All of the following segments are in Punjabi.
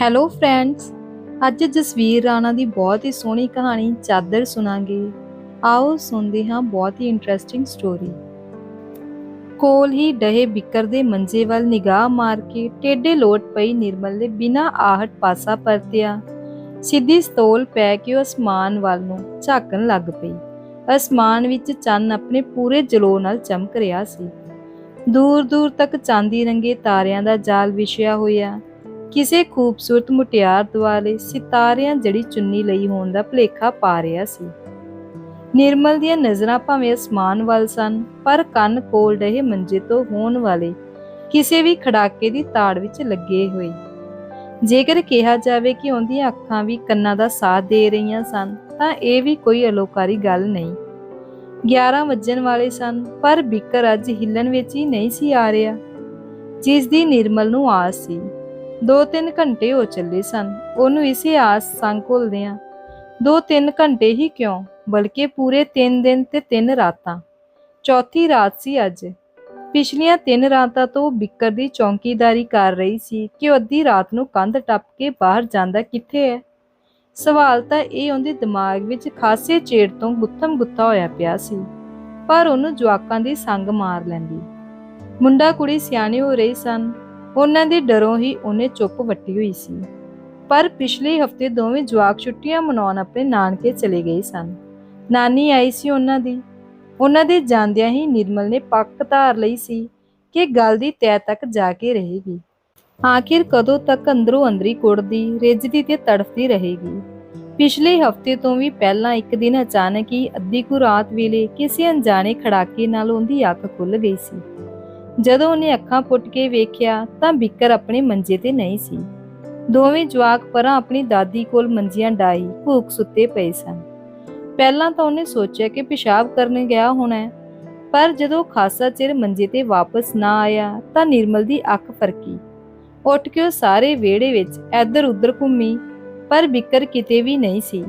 ਹੈਲੋ ਫਰੈਂਡਸ ਅੱਜ ਜਸਵੀਰ ਰਾਣਾ ਦੀ ਬਹੁਤ ਹੀ ਸੋਹਣੀ ਕਹਾਣੀ ਚਾਦਰ ਸੁਣਾਂਗੇ। ਆਓ ਸੁਣਦੇ ਹਾਂ ਬਹੁਤ ਹੀ ਇੰਟਰਸਟਿੰਗ ਸਟੋਰੀ ਕੋਲ ਹੀ ਡਹੇ ਬਿਕਰ ਦੇ ਮੰਜੇ ਵੱਲ ਨਿਗਾਹ ਮਾਰ ਕੇ ਟੇਡੇ ਲੋਟ ਪਈ ਨਿਰਮਲ ਨੇ ਬਿਨਾਂ ਆਹਟ ਪਾਸਾ ਪਰਤਿਆ। ਸਿੱਧੀ ਸਤੋਲ ਪੈ ਕੇ ਉਹ ਅਸਮਾਨ ਵੱਲ ਨੂੰ ਝਾਕਣ ਲੱਗ ਪਈ। ਅਸਮਾਨ ਵਿੱਚ ਚੰਨ ਆਪਣੇ ਪੂਰੇ ਜਲੋ ਨਾਲ ਚਮਕ ਰਿਹਾ ਸੀ। ਦੂਰ ਦੂਰ ਤੱਕ ਚਾਂਦੀ ਰੰਗੇ ਤਾਰਿਆਂ ਦਾ ਜਾਲ ਵਿਛਿਆ ਹੋਇਆ। ਕਿਸੇ ਖੂਬਸੂਰਤ ਮੁਟਿਆਰ ਦੁਆਲੇ ਸਿਤਾਰਿਆਂ ਜੜੀ ਚੁੰਨੀ ਲਈ ਹੋਣ ਦਾ ਭਲੇਖਾ ਪਾ ਰਿਹਾ ਸੀ। ਨਿਰਮਲ ਦੀਆਂ ਨਜ਼ਰਾਂ ਭਾਵੇਂ ਅਸਮਾਨ ਵੱਲ ਸਨ, ਪਰ ਕੰਨ ਕੋਲ ਰਹੇ ਮੰਜੇ ਤੋਂ ਹੋਣ ਵਾਲੇ ਕਿਸੇ ਵੀ ਖੜਾਕੇ ਦੀ ਤਾੜ ਵਿੱਚ ਲੱਗੇ ਹੋਏ। ਜੇਕਰ ਕਿਹਾ ਜਾਵੇ ਕਿ ਉਹਦੀਆਂ ਅੱਖਾਂ ਵੀ ਕੰਨਾਂ ਦਾ ਸਾਥ ਦੇ ਰਹੀਆਂ ਸਨ, ਤਾਂ ਇਹ ਵੀ ਕੋਈ ਅਲੋਕਾਰੀ ਗੱਲ ਨਹੀਂ। 11 ਵੱਜਣ ਵਾਲੇ ਸਨ, ਪਰ ਬਿਕਰ ਅੱਜ ਹਿੱਲਣ ਵਿੱਚ ਹੀ ਨਹੀਂ ਸੀ ਆ ਰਿਹਾ, ਜਿਸ ਦੀ ਨਿਰਮਲ ਨੂੰ ਆਸ ਸੀ। ਦੋ ਤਿੰਨ ਘੰਟੇ ਹੋ ਚੱਲੇ ਸਨ। ਉਹਨੂੰ ਇਸੇ ਆਸ ਸੰਗ ਘੁਲਦਿਆਂ ਦੋ ਤਿੰਨ ਘੰਟੇ ਹੀ ਕਿਉਂ? ਬਲਕਿ ਪੂਰੇ 3 ਦਿਨ ਤੇ 3 ਰਾਤਾਂ। ਚੌਥੀ ਰਾਤ ਸੀ ਅੱਜ। ਪਿਛਲੀਆਂ 3 ਰਾਤਾਂ ਤੋਂ ਬਿੱਕਰ ਦੀ ਚੌਂਕੀਦਾਰੀ ਕਰ ਰਹੀ ਸੀ ਕਿ ਉਹ ਅੱਧੀ ਰਾਤ ਨੂੰ ਕੰਧ ਟੱਪ ਕੇ ਬਾਹਰ ਜਾਂਦਾ ਕਿੱਥੇ ਹੈ। ਸਵਾਲ ਤਾਂ ਇਹ ਉਹਦੇ ਦਿਮਾਗ ਵਿੱਚ ਖਾਸੇ ਚੇੜ ਤੋਂ ਗੁੱਥਮ ਗੁੱਥਾ ਹੋਇਆ ਪਿਆ ਸੀ, ਪਰ ਉਹਨੂੰ ਜਵਾਕਾਂ ਦੀ ਸੰਗ ਮਾਰ ਲੈਂਦੀ। ਮੁੰਡਾ ਕੁੜੀ ਸਿਆਣੇ ਹੋ ਰਹੀ ਸਨ। ਉਹਨਾਂ ਦੇ ਡਰੋਂ ਹੀ ਉਹਨੇ ਚੁੱਪ ਵੱਟੀ ਹੋਈ ਸੀ। ਪਰ ਪਿਛਲੇ ਹਫ਼ਤੇ ਦੋਵੇਂ ਜਵਾਕ ਛੁੱਟੀਆਂ ਮਨਾਉਣ ਆਪਣੇ ਨਾਨਕੇ ਚਲੇ ਗਏ ਸਨ। ਨਾਨੀ ਆਈ ਸੀ ਉਹਨਾਂ ਦੀ। ਉਹਨਾਂ ਦੇ ਜਾਂਦਿਆਂ ਹੀ ਨਿਰਮਲ ਨੇ ਪੱਕ ਧਾਰ ਲਈ ਸੀ ਕਿ ਗੱਲ ਦੀ ਤੈ ਤੱਕ ਜਾ ਕੇ ਰਹੇਗੀ। ਆਖਿਰ ਕਦੋਂ ਤੱਕ ਅੰਦਰੋਂ ਅੰਦਰੀ ਕੁੜਦੀ, ਰਿੱਝਦੀ ਤੇ ਤੜਫਦੀ ਰਹੇਗੀ। ਪਿਛਲੇ ਹਫ਼ਤੇ ਤੋਂ ਵੀ ਪਹਿਲਾਂ ਇੱਕ ਦਿਨ ਅਚਾਨਕ ਹੀ ਅੱਧੀ ਕੁ ਰਾਤ ਵੇਲੇ ਕਿਸੇ ਅਣਜਾਣੇ ਖੜਾਕੇ ਨਾਲ ਉਹਦੀ ਅੱਖ ਖੁੱਲ ਗਈ ਸੀ। ਜਦੋਂ ਉਹਨੇ ਅੱਖਾਂ ਪੁੱਟ ਕੇ ਵੇਖਿਆ ਤਾਂ ਬਿੱਕਰ ਆਪਣੇ ਮੰਜੇ ਤੇ ਨਹੀਂ ਸੀ। ਦੋਵੇਂ ਜਵਾਕ ਪਰਾਂ ਆਪਣੀ ਦਾਦੀ ਕੋਲ ਮੰਜੀਆਂ ਡਾਈ ਭੂਖ ਸੁੱਤੇ ਪਏ ਸਨ। ਪਹਿਲਾਂ ਤਾਂ ਉਹਨੇ ਸੋਚਿਆ ਕਿ ਪਿਸ਼ਾਬ ਕਰਨ ਗਿਆ ਹੋਣਾ ਪਰ ਜਦੋਂ ਖਾਸਾ ਚਿਰ ਮੰਜੇ ਤੇ ਵਾਪਸ ਨਾ ਆਇਆ ਤਾਂ ਨਿਰਮਲ ਦੀ ਅੱਖ ਫਰਕੀ। ਉੱਠ ਕੇ ਉਹ ਸਾਰੇ ਵਿਹੜੇ ਵਿੱਚ ਇੱਧਰ ਉੱਧਰ ਘੁੰਮੀ, ਪਰ ਬਿੱਕਰ ਕਿਤੇ ਵੀ ਨਹੀਂ ਸੀ।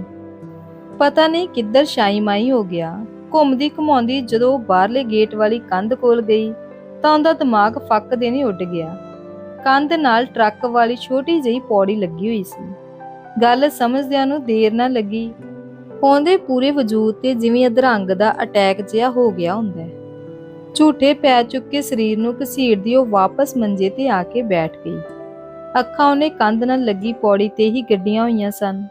ਪਤਾ ਨਹੀਂ ਕਿੱਧਰ ਸ਼ਾਈ ਮਾਈ ਹੋ ਗਿਆ। ਘੁੰਮਦੀ ਘੁਮਾਉਂਦੀ ਜਦੋਂ ਉਹ ਬਾਹਰਲੇ ਗੇਟ ਵਾਲੀ ਕੰਧ ਕੋਲ ਗਈ ਤਾਂ ਉਹਦਾ ਦਿਮਾਗ ਫੱਕ ਦੇ ਨਹੀਂ ਉੱਡ ਗਿਆ। ਕੰਧ ਨਾਲ ਟਰੱਕ ਵਾਲੀ ਛੋਟੀ ਜਿਹੀ ਪੌੜੀ ਲੱਗੀ ਹੋਈ ਸੀ। ਗੱਲ ਸਮਝਦਿਆਂ ਨੂੰ ਦੇਰ ਨਾ ਲੱਗੀ। ਉਹਦੇ ਪੂਰੇ ਵਜੂਦ ਤੇ ਜਿਵੇਂ ਅਧਰੰਗ ਦਾ ਅਟੈਕ ਜਿਹਾ ਹੋ ਗਿਆ ਹੁੰਦਾ ਝੂਠੇ ਪੈ ਚੁੱਕੇ ਸਰੀਰ ਨੂੰ ਘਸੀੜਦੀ ਉਹ ਵਾਪਸ ਮੰਜੇ ਤੇ ਆ ਕੇ ਬੈਠ ਗਈ। ਅੱਖਾਂ ਉਹਨੇ ਕੰਧ ਨਾਲ ਲੱਗੀ ਪੌੜੀ ਤੇ ਹੀ ਗੱਡੀਆਂ ਹੋਈਆਂ ਸਨ।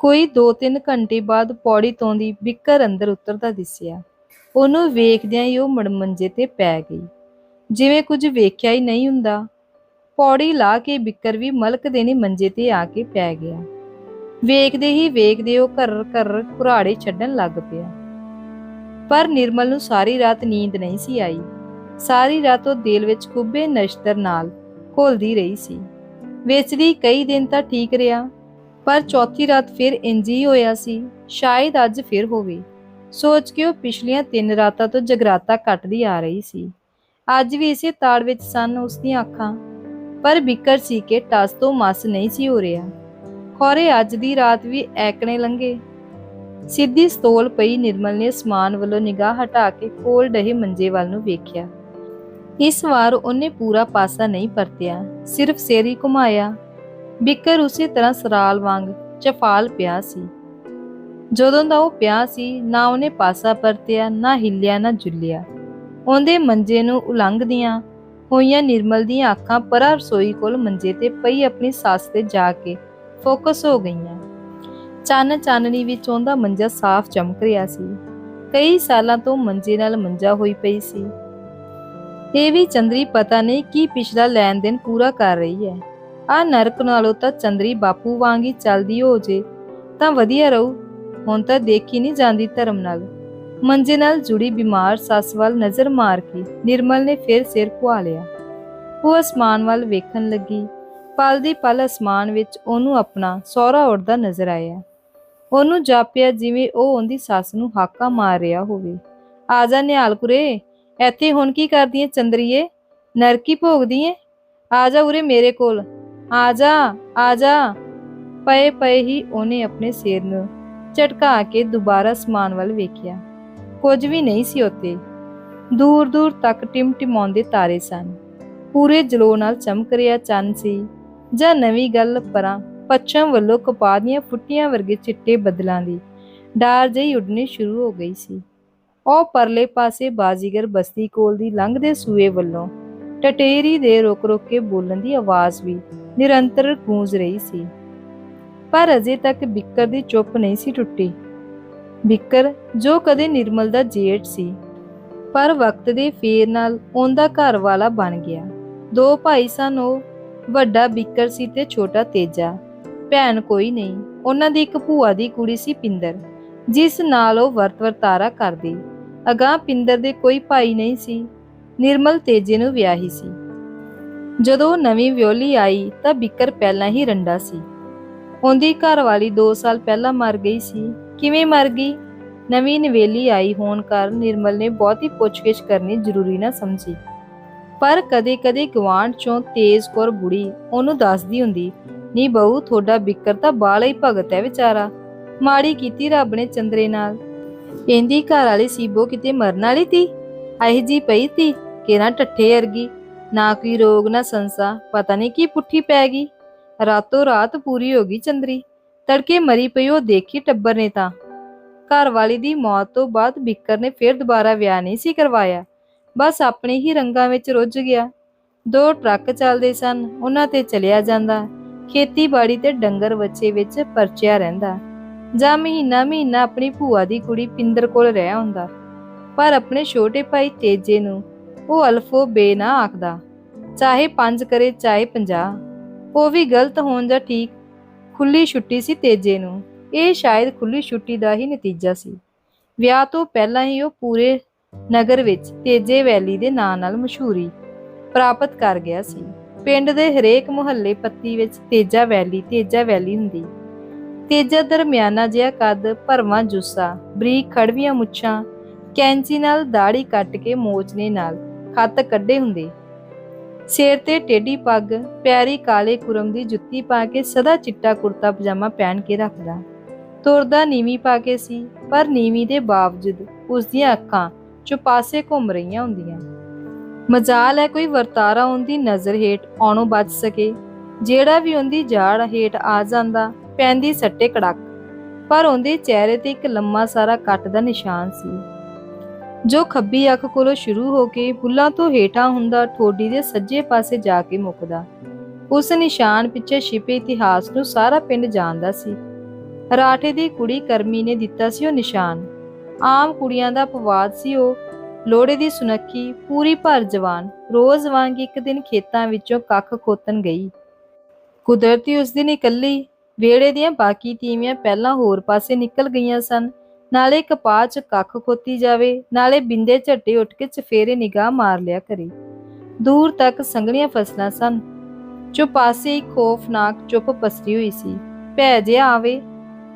ਕੋਈ 2-3 ਘੰਟੇ ਬਾਅਦ ਪੌੜੀ ਤੋਂ ਦੀ ਬਿੱਕਰ ਅੰਦਰ ਉਤਰਦਾ ਦਿਸਿਆ। ਉਹਨੂੰ ਵੇਖਦਿਆਂ ਹੀ ਉਹ ਮੁੜ ਮੰਜੇ ਤੇ ਪੈ ਗਈ। ਜਿਵੇਂ ਕੁਝ ਵੇਖਿਆ ਹੀ ਨਹੀਂ ਹੁੰਦਾ। ਪੌੜੀ ਲਾ ਕੇ ਬਿੱਕਰ ਵੀ ਮਲਕ ਦੇ ਨੇ ਮੰਜੇ ਤੇ ਆ ਕੇ ਪੈ ਗਿਆ। ਵੇਖਦੇ ਹੀ ਵੇਖਦੇ ਉਹ ਘਰ ਘਰ ਘੁਰਾੜੇ ਛੱਡਣ ਲੱਗ ਪਿਆ। ਪਰ ਨਿਰਮਲ ਨੂੰ ਸਾਰੀ ਰਾਤ ਨੀਂਦ ਨਹੀਂ ਸੀ ਆਈ। ਸਾਰੀ ਰਾਤ ਉਹ ਦਿਲ ਵਿੱਚ ਖੁੱਬੇ ਨਸ਼ਤਰ ਨਾਲ ਘੋਲਦੀ ਰਹੀ ਸੀ। ਵੇਚਦੀ ਕਈ ਦਿਨ ਤਾਂ ਠੀਕ ਰਿਹਾ, ਪਰ ਚੌਥੀ ਰਾਤ ਫਿਰ ਇੰਜ ਹੀ ਹੋਇਆ ਸੀ। ਸ਼ਾਇਦ ਅੱਜ ਫਿਰ ਹੋਵੇ। ਸੋਚ ਕੇ ਉਹ ਪਿਛਲੀਆਂ ਤਿੰਨ ਰਾਤਾਂ ਤੋਂ ਜਗਰਾਤਾ ਕੱਟਦੀ ਆ ਰਹੀ ਸੀ। ਅੱਜ ਵੀ ਇਸੇ ਤਾੜ ਵਿੱਚ ਸਨ ਉਸ ਦੀਆਂ ਅੱਖਾਂ, ਪਰ ਬਿਕਰ ਸੀ ਕਿ ਟਸ ਤੋਂ ਮਸ ਨਹੀਂ ਸੀ ਹੋ ਰਿਹਾ। ਖੋਰੇ ਅੱਜ ਦੀ ਰਾਤ ਵੀ ਐਕਣੇ ਲੰਗੇ ਸਿੱਧੀ ਸਤੋਲ ਪਈ ਨਿਰਮਲ ਨੇ ਸਮਾਨ ਵੱਲੋਂ ਨਿਗਾਹ ਹਟਾ ਕੇ ਕੋਲ ਡਹੇ ਮੰਜੇ ਵੱਲ ਨੂੰ ਵੇਖਿਆ। ਇਸ ਵਾਰ ਉਹਨੇ ਪੂਰਾ ਪਾਸਾ ਨਹੀਂ ਪਰਤਿਆ, ਸਿਰਫ ਸਿਰ ਹੀ ਘੁਮਾਇਆ। ਬਿਕਰ ਉਸੇ ਤਰ੍ਹਾਂ ਸਰਾਲ ਵਾਂਗ ਚਫਾਲ ਪਿਆ ਸੀ। ਜਦੋਂ ਦਾ ਉਹ ਪਿਆ ਸੀ, ਨਾ ਉਹਨੇ ਪਾਸਾ ਪਰਤਿਆ, ਨਾ ਹਿੱਲਿਆ, ਨਾ ਜੁੱਲਿਆ। ਉਹਦੇ ਮੰਜੇ ਨੂੰ ਉਲੰਘਦੀਆਂ ਹੋਈਆਂ ਨਿਰਮਲ ਦੀਆਂ ਅੱਖਾਂ ਪਰਾਂ ਰਸੋਈ ਕੋਲ ਮੰਜੇ ਤੇ ਪਈ ਆਪਣੀ ਸੱਸ ਤੇ ਜਾ ਕੇ ਫੋਕਸ ਹੋ ਗਈਆਂ। ਚੰਨ ਚਾਨਣੀ ਵਿੱਚ ਉਹਦਾ ਮੰਜਾ ਸਾਫ਼ ਚਮਕ ਰਿਹਾ ਸੀ। ਕਈ ਸਾਲਾਂ ਤੋਂ ਮੰਜੇ ਨਾਲ ਮੰਜਾ ਹੋਈ ਪਈ ਸੀ। ਇਹ ਵੀ ਚੰਦਰੀ ਪਤਾ ਨਹੀਂ ਕੀ ਪਿਛਲਾ ਲੈਣ ਦੇਣ ਪੂਰਾ ਕਰ ਰਹੀ ਹੈ। ਆ ਨਰਕ ਨਾਲੋਂ ਤਾਂ ਚੰਦਰੀ ਬਾਪੂ ਵਾਂਗ ਹੀ ਚੱਲਦੀ ਹੋ ਜੇ, ਤਾਂ ਵਧੀਆ ਰਹੂ। ਹੁਣ ਤਾਂ ਦੇਖੀ ਨਹੀਂ ਜਾਂਦੀ ਧਰਮ ਨਾਲ। ਮੰਜੇ ਨਾਲ ਜੁੜੀ ਬਿਮਾਰ ਸੱਸ ਵੱਲ ਨਜ਼ਰ ਮਾਰ ਕੇ ਨਿਰਮਲ ਨੇ ਫਿਰ ਸਿਰ ਘੁਆ ਲਿਆ। ਉਹ ਅਸਮਾਨ ਵੱਲ ਵੇਖਣ ਲੱਗੀ। ਪਲ ਦੀ ਪਲ ਅਸਮਾਨ ਵਿੱਚ ਉਹਨੂੰ ਆਪਣਾ ਸਹੁਰਾ ਉੱਡਦਾ ਨਜ਼ਰ ਆਇਆ। ਉਹਨੂੰ ਜਾਪਿਆ ਜਿਵੇਂ ਉਹ ਉਹਦੀ ਸੱਸ ਨੂੰ ਹਾਕਾ ਮਾਰ ਰਿਹਾ ਹੋਵੇ। ਆ ਜਾ ਨਿਹਾਲ ਕੁਰੇ ਇੱਥੇ ਹੁਣ ਕੀ ਕਰਦੀ ਏ ਚੰਦਰੀਏ? ਨਰਕੀ ਭੋਗਦੀ ਏ? ਆ ਜਾ ਉਰੇ ਮੇਰੇ ਕੋਲ। ਆ ਜਾ ਆ ਜਾ। ਪਏ ਪਏ ਹੀ ਉਹਨੇ ਆਪਣੇ ਸਿਰ ਨੂੰ ਝਟਕਾ ਕੇ ਦੁਬਾਰਾ ਸਮਾਨ ਵੱਲ ਵੇਖਿਆ। ਕੁਝ ਵੀ ਨਹੀਂ ਸੀ ਉੱਤੇ ਦੂਰ ਦੂਰ ਤੱਕ ਟਿਮਟਿਮਾਉਂਦੇ ਤਾਰੇ ਸਨ। ਪੂਰੇ ਜਲੋ ਨਾਲ ਚਮਕ ਰਿਹਾ ਚੰਨ ਸੀ। ਜਾਂ ਨਵੀਂ ਗੱਲ ਪਰਾਂ, ਪੱਛਮ ਵੱਲੋਂ ਕਪਾਹ ਦੀਆਂ ਫੁੱਟੀਆਂ ਵਰਗੇ ਚਿੱਟੇ ਬੱਦਲਾਂ ਦੀ ਡਾਰ ਜਿਹੀ ਉੱਡਣੀ ਸ਼ੁਰੂ ਹੋ ਗਈ ਸੀ। ਉਹ ਪਰਲੇ ਪਾਸੇ ਬਾਜ਼ੀਗਰ ਬਸਤੀ ਕੋਲ ਦੀ ਲੰਘਦੇ ਸੂਏ ਵੱਲੋਂ ਟਟੇਰੀ ਦੇ ਰੁਕ-ਰੁਕ ਕੇ ਬੋਲਣ ਦੀ ਆਵਾਜ਼ ਵੀ ਨਿਰੰਤਰ ਗੂੰਜ ਰਹੀ ਸੀ। ਪਰ ਅਜੇ ਤੱਕ ਬਿੱਕਰ ਦੀ ਚੁੱਪ ਨਹੀਂ ਸੀ ਟੁੱਟੀ। ਬਿੱਕਰ ਜੋ ਕਦੇ ਨਿਰਮਲ ਦਾ ਜੇਠ ਸੀ, ਪਰ ਵਕਤ ਦੇ ਫੇਰ ਨਾਲ ਉਹਦਾ ਘਰ ਵਾਲਾ ਬਣ ਗਿਆ। ਦੋ ਭਾਈ ਸਨ ਉਹ, ਵੱਡਾ ਬਿੱਕਰ ਸੀ ਤੇ ਛੋਟਾ ਤੇਜਾ। ਭੈਣ ਕੋਈ ਨਹੀਂ, ਉਹਨਾਂ ਦੀ ਇੱਕ ਭੂਆ ਦੀ ਕੁੜੀ ਸੀ ਪਿੰਦਰ, ਜਿਸ ਨਾਲ ਉਹ ਵਰਤ ਵਰਤਾਰਾ ਕਰਦੀ। ਅਗਾਂਹ ਪਿੰਦਰ ਦੇ ਕੋਈ ਭਾਈ ਨਹੀਂ ਸੀ, ਨਿਰਮਲ ਤੇਜੇ ਨੂੰ ਵਿਆਹੀ ਸੀ। ਜਦੋਂ ਨਵੀਂ ਵਿਉਲੀ ਆਈ ਤਾਂ ਬਿੱਕਰ ਪਹਿਲਾਂ ਹੀ ਰੰਡਾ ਸੀ। ਉਹਦੀ ਘਰਵਾਲੀ 2 ਸਾਲ ਪਹਿਲਾਂ ਮਰ ਗਈ ਸੀ। ਕਿਵੇਂ ਮਰ ਗਈ? ਨਵੀਂ ਨਵੇਲੀ ਆਈ ਹੋਣ ਕਾਰਨ ਨਿਰਮਲ ਨੇ ਬਹੁਤੀ ਪੁੱਛਗਿੱਛ ਕਰਨੀ ਜ਼ਰੂਰੀ ਨਾ ਸਮਝੀ। ਪਰ ਕਦੇ-ਕਦੇ ਗਵਾਂਢ ਚੋਂ ਤੇਜ਼ ਕੌਰ ਬੁੜੀ ਉਹਨੂੰ ਦੱਸਦੀ ਹੁੰਦੀ, ਨੀ ਬਹੂ, ਤੁਹਾਡਾ ਬਿੱਕਰ ਤਾਂ ਬਾਲਾ ਹੀ ਭਗਤ ਹੈ ਵਿਚਾਰਾ। ਮਾੜੀ ਕੀਤੀ ਰੱਬ ਨੇ ਚੰਦਰੇ ਨਾਲ। ਇਹਦੀ ਘਰ ਵਾਲੀ ਸੀਬੋ ਕਿਤੇ ਮਰਨ ਵਾਲੀ ਤੀ? ਇਹ ਜੀ ਪਈ ਤੀ ਕਿਹੜਾ ਟੱਠੇ ਅਰਗੀ ਨਾ ਕੋਈ ਰੋਗ, ਨਾ ਸੰਸਾ, ਪਤਾ ਨਹੀਂ ਕੀ ਪੁੱਠੀ ਪੈ ਗਈ। ਰਾਤੋਂ ਰਾਤ ਪੂਰੀ ਹੋ ਗਈ ਚੰਦਰੀ। ਤੜਕੇ ਮਰੀ ਪਈ ਉਹ ਦੇਖੀ ਟੱਬਰ ਨੇ ਤਾਂ। ਘਰ ਵਾਲੀ ਦੀ ਮੌਤ ਤੋਂ ਬਾਅਦ ਬਿੱਕਰ ਨੇ ਫਿਰ ਦੁਬਾਰਾ ਵਿਆਹ ਨਹੀਂ ਸੀ ਕਰਵਾਇਆ। ਬਸ ਆਪਣੇ ਹੀ ਰੰਗਾਂ ਵਿੱਚ ਰੁੱਝ ਗਿਆ। ਦੋ ਟਰੱਕ ਚੱਲਦੇ ਸਨ, ਉਹਨਾਂ ਤੇ ਚਲਿਆ ਜਾਂਦਾ। ਖੇਤੀਬਾੜੀ ਤੇ ਡੰਗਰ ਬੱਚੇ ਵਿੱਚ ਪਰਚਿਆ ਰਹਿੰਦਾ। ਜਾਂ ਮਹੀਨਾ ਮਹੀਨਾ ਆਪਣੀ ਭੂਆ ਦੀ ਕੁੜੀ ਪਿੰਦਰ ਕੋਲ ਰਹਿ ਹੁੰਦਾ ਪਰ ਆਪਣੇ ਛੋਟੇ ਭਾਈ ਤੇਜੇ ਨੂੰ ਉਹ ਅਲਫੋ ਬੇ ਨਾ ਆਖਦਾ। ਚਾਹੇ ਪੰਜ ਕਰੇ, ਚਾਹੇ 50 ਉਹ ਵੀ ਗਲਤ ਹੋਣ ਜਾਂ ਠੀਕ ਖੁੱਲੀ ਛੁੱਟੀ ਸੀ ਤੇਜੇ ਨੂੰ। ਇਹ ਸ਼ਾਇਦ ਖੁੱਲੀ ਛੁੱਟੀ ਦਾ ਹੀ ਨਤੀਜਾ ਸੀ। ਵਿਆਹ ਤੋਂ ਪਹਿਲਾਂ ਹੀ ਉਹ ਪੂਰੇ ਨਗਰ ਵਿੱਚ ਤੇਜੇ ਵੈਲੀ ਦੇ ਨਾਂ ਨਾਲ ਮਸ਼ਹੂਰੀ ਪ੍ਰਾਪਤ ਕਰ ਗਿਆ ਸੀ। ਪਿੰਡ ਦੇ ਹਰੇਕ ਮੁਹੱਲੇ ਪੱਤੀ ਵਿੱਚ ਤੇਜਾ ਵੈਲੀ ਤੇਜਾ ਵੈਲੀ ਹੁੰਦੀ। ਤੇਜਾ ਦਰਮਿਆਨਾ ਜਿਹਾ ਕੱਦ, ਭਰਵਾਂ ਜੁੱਸਾ, ਬਰੀਕ ਖੜਵੀਆਂ ਮੁੱਛਾਂ, ਕੈਂਚੀ ਨਾਲ ਦਾੜੀ ਕੱਟ ਕੇ ਮੋਚਨੇ ਨਾਲ ਖੱਤ ਕੱਢੇ ਹੁੰਦੇ। ਸਿਰ ਤੇ ਟੇਢੀ ਪੱਗ, ਪਿਆਰੀ ਕਾਲੇ ਕੁਰਮ ਦੀ ਜੁੱਤੀ ਪਾ ਕੇ ਸਦਾ ਚਿੱਟਾ ਕੁਰਤਾ ਪਜਾਮਾ ਪਹਿਨ ਕੇ ਰੱਖਦਾ। ਤੁਰਦਾ ਨੀਵੀਂ ਪਾ ਕੇ ਸੀ, ਪਰ ਨੀਵੀਂ ਦੇ ਬਾਵਜੂਦ ਉਸ ਦੀਆਂ ਅੱਖਾਂ ਚੁਪਾਸੇ ਘੁੰਮ ਰਹੀਆਂ ਹੁੰਦੀਆਂ। ਮਜਾਲ ਹੈ ਕੋਈ ਵਰਤਾਰਾ ਉਹਦੀ ਨਜ਼ਰ ਹੇਠ ਆਉਣੋਂ ਬਚ ਸਕੇ। ਜਿਹੜਾ ਵੀ ਉਹਦੀ ਜਾੜ ਹੇਠ ਆ ਜਾਂਦਾ, ਪੈਂਦੀ ਸੱਟੇ ਕੜਕ। ਪਰ ਉਹਦੇ ਚਿਹਰੇ ਤੇ ਇੱਕ ਲੰਮਾ ਸਾਰਾ ਕੱਟ ਦਾ ਨਿਸ਼ਾਨ ਸੀ। ਜੋ ਖੱਬੀ ਅੱਖ ਕੋਲੋਂ ਸ਼ੁਰੂ ਹੋ ਕੇ ਬੁੱਲਾਂ ਤੋਂ ਹੇਠਾਂ ਹੁੰਦਾ ਠੋਡੀ ਦੇ ਸੱਜੇ ਪਾਸੇ ਜਾ ਕੇ ਮੁੱਕਦਾ। ਉਸ ਨਿਸ਼ਾਨ ਪਿੱਛੇ ਛਿਪੇ ਇਤਿਹਾਸ ਨੂੰ ਸਾਰਾ ਪਿੰਡ ਜਾਣਦਾ ਸੀ। ਰਾਠੇ ਦੀ ਕੁੜੀ ਕਰਮੀ ਨੇ ਦਿੱਤਾ ਸੀ ਉਹ ਨਿਸ਼ਾਨ। ਆਮ ਕੁੜੀਆਂ ਦਾ ਪਵਾਦ ਸੀ ਉਹ। ਲੋੜੇ ਦੀ ਸੁਨੱਖੀ, ਪੂਰੀ ਭਰ ਜਵਾਨ, ਰੋਜ਼ ਵਾਂਗ ਇੱਕ ਦਿਨ ਖੇਤਾਂ ਵਿੱਚੋਂ ਕੱਖ ਖੋਤਨ ਗਈ। ਕੁਦਰਤੀ ਉਸ ਦਿਨ ਇਕੱਲੀ ਵੇੜੇ ਦੀਆਂ ਬਾਕੀ ਤੀਵੀਆਂ ਪਹਿਲਾਂ ਹੋਰ ਪਾਸੇ ਨਿਕਲ ਗਈਆਂ ਸਨ। ਨਾਲੇ ਕਪਾਹ 'ਚ ਕੱਖ ਖੋਤੀ ਜਾਵੇ, ਨਾਲੇ ਬਿੰਦੇ ਝੱਟੇ ਉੱਠ ਕੇ ਚਫੇਰੇ ਨਿਗਾਹ ਮਾਰ ਲਿਆ ਕਰੇ। ਦੂਰ ਤੱਕ ਸੰਘਣੀਆਂ ਫਸਲਾਂ ਸਨ। ਜੋ ਖੋਫਨਾਕ ਚੁੱਪ ਪਸਰੀ ਹੋਈ ਸੀ। ਭੈ ਜਿਹਾ ਆਵੇ,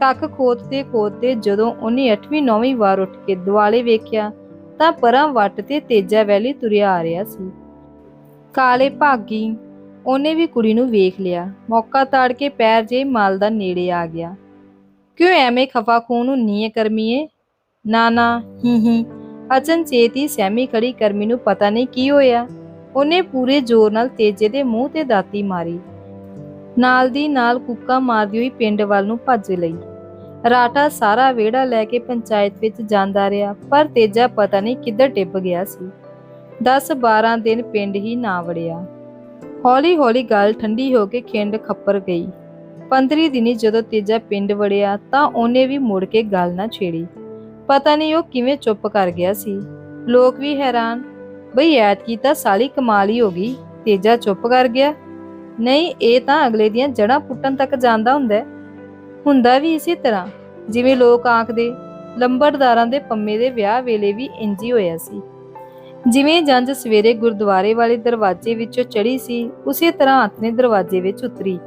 ਕੱਖ ਖੋਤਦੇ ਖੋਤਦੇ ਜਦੋਂ ਉਹਨੇ 8ਵੀਂ 9ਵੀਂ ਵਾਰ ਉੱਠ ਕੇ ਦੁਆਲੇ ਵੇਖਿਆ, ਤਾਂ ਪਰਾਂ ਵੱਟ ਤੇ ਤੇਜਾ ਵੈਲੀ ਤੁਰਿਆ ਆ ਰਿਹਾ ਸੀ। ਕਾਲੇ ਭਾਗੀ, ਉਹਨੇ ਵੀ ਕੁੜੀ ਨੂੰ ਵੇਖ ਲਿਆ। ਮੌਕਾ ਤਾੜ ਕੇ ਪੈਰ ਜੇ ਮਾਲ ਦਾ ਨੇੜੇ ਆ ਗਿਆ। ਕਿਉਂ ਐਵੇਂ ਖਫਾ ਖੂਨ ਨੂੰ ਨੀਏ ਕਰਮੀਏ? ਨਾ ਨਾ, ਹੀ ਹੀ। ਅਚਨ ਚੇਤੀ ਸਹਿਮੀ ਖੜੀ ਕਰਮੀ ਨੂੰ ਪਤਾ ਨਹੀਂ ਕੀ ਹੋਇਆ। ਉਹਨੇ ਪੂਰੇ ਜ਼ੋਰ ਨਾਲ ਤੇਜੇ ਦੇ ਮੂੰਹ ਤੇ ਦਾਤੀ ਮਾਰੀ। ਨਾਲ ਦੀ ਨਾਲ ਕੁੱਕਾ ਮਾਰਦੀ ਹੋਈ ਪਿੰਡ ਵੱਲ ਨੂੰ ਭੱਜ ਲਈ। ਰਾਟਾ ਸਾਰਾ ਵਿਹੜਾ ਲੈ ਕੇ ਪੰਚਾਇਤ ਵਿੱਚ ਜਾਂਦਾ ਰਿਹਾ, ਪਰ ਤੇਜਾ ਪਤਾ ਨਹੀਂ ਕਿੱਧਰ ਟਿੱਪ ਗਿਆ ਸੀ। 10-12 ਦਿਨ ਪਿੰਡ ਹੀ ਨਾ ਵੜਿਆ। ਹੌਲੀ-ਹੌਲੀ ਗੱਲ ਠੰਡੀ ਹੋ ਕੇ ਖਿੰਡ ਖੱਪਰ ਗਈ। 15 ਦਿਨੀ ਜਦੋਂ ਤੇਜਾ ਪਿੰਡ ਵੜਿਆ ਤਾਂ ਉਹਨੇ ਵੀ ਮੁੜ ਕੇ ਗੱਲ ਨਾ ਛੇੜੀ। ਪਤਾ ਨਹੀਂ ਉਹ ਕਿਵੇਂ ਚੁੱਪ ਕਰ ਗਿਆ ਸੀ। ਲੋਕ ਵੀ ਹੈਰਾਨ, ਬਈ ਐਤਕੀ ਤਾਂ ਸਾਲੀ ਕਮਾਲ ਹੀ ਹੋ ਗਈ, ਤੇਜਾ ਚੁੱਪ ਕਰ ਗਿਆ। ਨਹੀਂ, ਇਹ ਤਾਂ ਅਗਲੇ ਦੀਆਂ ਜੜਾਂ ਪੁੱਟਣ ਤੱਕ ਜਾਂਦਾ ਹੁੰਦਾ ਹੁੰਦਾ ਵੀ ਇਸੇ ਤਰ੍ਹਾਂ, ਜਿਵੇਂ ਲੋਕ ਆਖਦੇ, ਲੰਬੜਦਾਰਾਂ ਦੇ ਪੰਮੇ ਦੇ ਵਿਆਹ ਵੇਲੇ ਵੀ ਇੰਜੀ ਹੋਇਆ ਸੀ। ਜਿਵੇਂ ਜੰਜ ਸਵੇਰੇ ਗੁਰਦੁਆਰੇ ਵਾਲੇ ਦਰਵਾਜ਼ੇ ਵਿੱਚੋਂ ਚੜੀ ਸੀ, ਉਸੇ ਤਰ੍ਹਾਂ ਹੱਥ ਨੇ ਦਰਵਾਜ਼ੇ ਵਿੱਚ ਉਤਰੀ।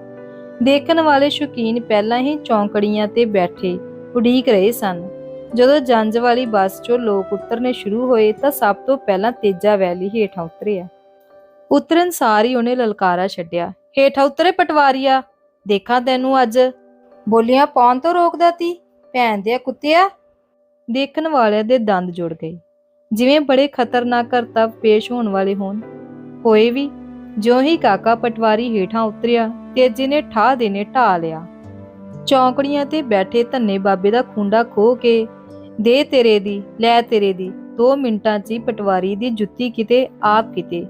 ਦੇਖਣ ਵਾਲੇ ਸ਼ੌਕੀਨ ਪਹਿਲਾਂ ਹੀ ਚੌਂਕੜੀਆਂ ਤੇ ਬੈਠੇ ਉਡੀਕ ਰਹੇ ਸਨ। ਜਦੋਂ ਜੰਜ ਵਾਲੀ ਬੱਸ 'ਚੋਂ ਲੋਕ ਉਤਰਨੇ ਸ਼ੁਰੂ ਹੋਏ ਤਾਂ ਸਭ ਤੋਂ ਪਹਿਲਾਂ ਤੇਜਾ ਵੈਲੀ ਹੇਠਾਂ ਉਤਰਿਆ। ਉਤਰਨ ਸਾਰ ਹੀ ਉਹਨੇ ਲਲਕਾਰਾ ਛੱਡਿਆ। ਹੇਠਾਂ ਉਤਰੇ ਪਟਵਾਰੀਆ, ਦੇਖਾਂ ਤੈਨੂੰ ਅੱਜ। ਬੋਲੀਆਂ ਪਾਉਣ ਤੋਂ ਰੋਕਦਾ ਤੀ? ਭੈਣ ਦੇ ਕੁੱਤਿਆ? ਦੇਖਣ ਵਾਲਿਆਂ ਦੇ ਦੰਦ ਜੁੜ ਗਏ। ਜਿਵੇਂ ਬੜੇ ਖਤਰਨਾਕ ਕਰਤੱਵ ਪੇਸ਼ ਹੋਣ ਵਾਲੇ ਹੋਣ। ਹੋਏ ਵੀ ਜਿਉਂ ਹੀ ਕਾਕਾ ਪਟਵਾਰੀ ਹੇਠਾਂ ਉਤਰਿਆ ਤੇਜੇ ਨੇ ਠਾਹ ਦੇ ਨੇ ਢਾ ਲਿਆ। ਚੌਂਕੜੀਆਂ ਤੇ ਬੈਠੇ ਧੰਨੇ ਬਾਬੇ ਦਾ ਖੁੰਡਾ ਖੋ ਕੇ, ਦੇ ਤੇਰੇ ਦੀ, ਲੈ ਤੇਰੇ ਦੀ 2 ਮਿੰਟਾਂ 'ਚ ਹੀ ਪਟਵਾਰੀ ਦੀ ਜੁੱਤੀ ਕਿਤੇ ਆਪ ਕਿਤੇ,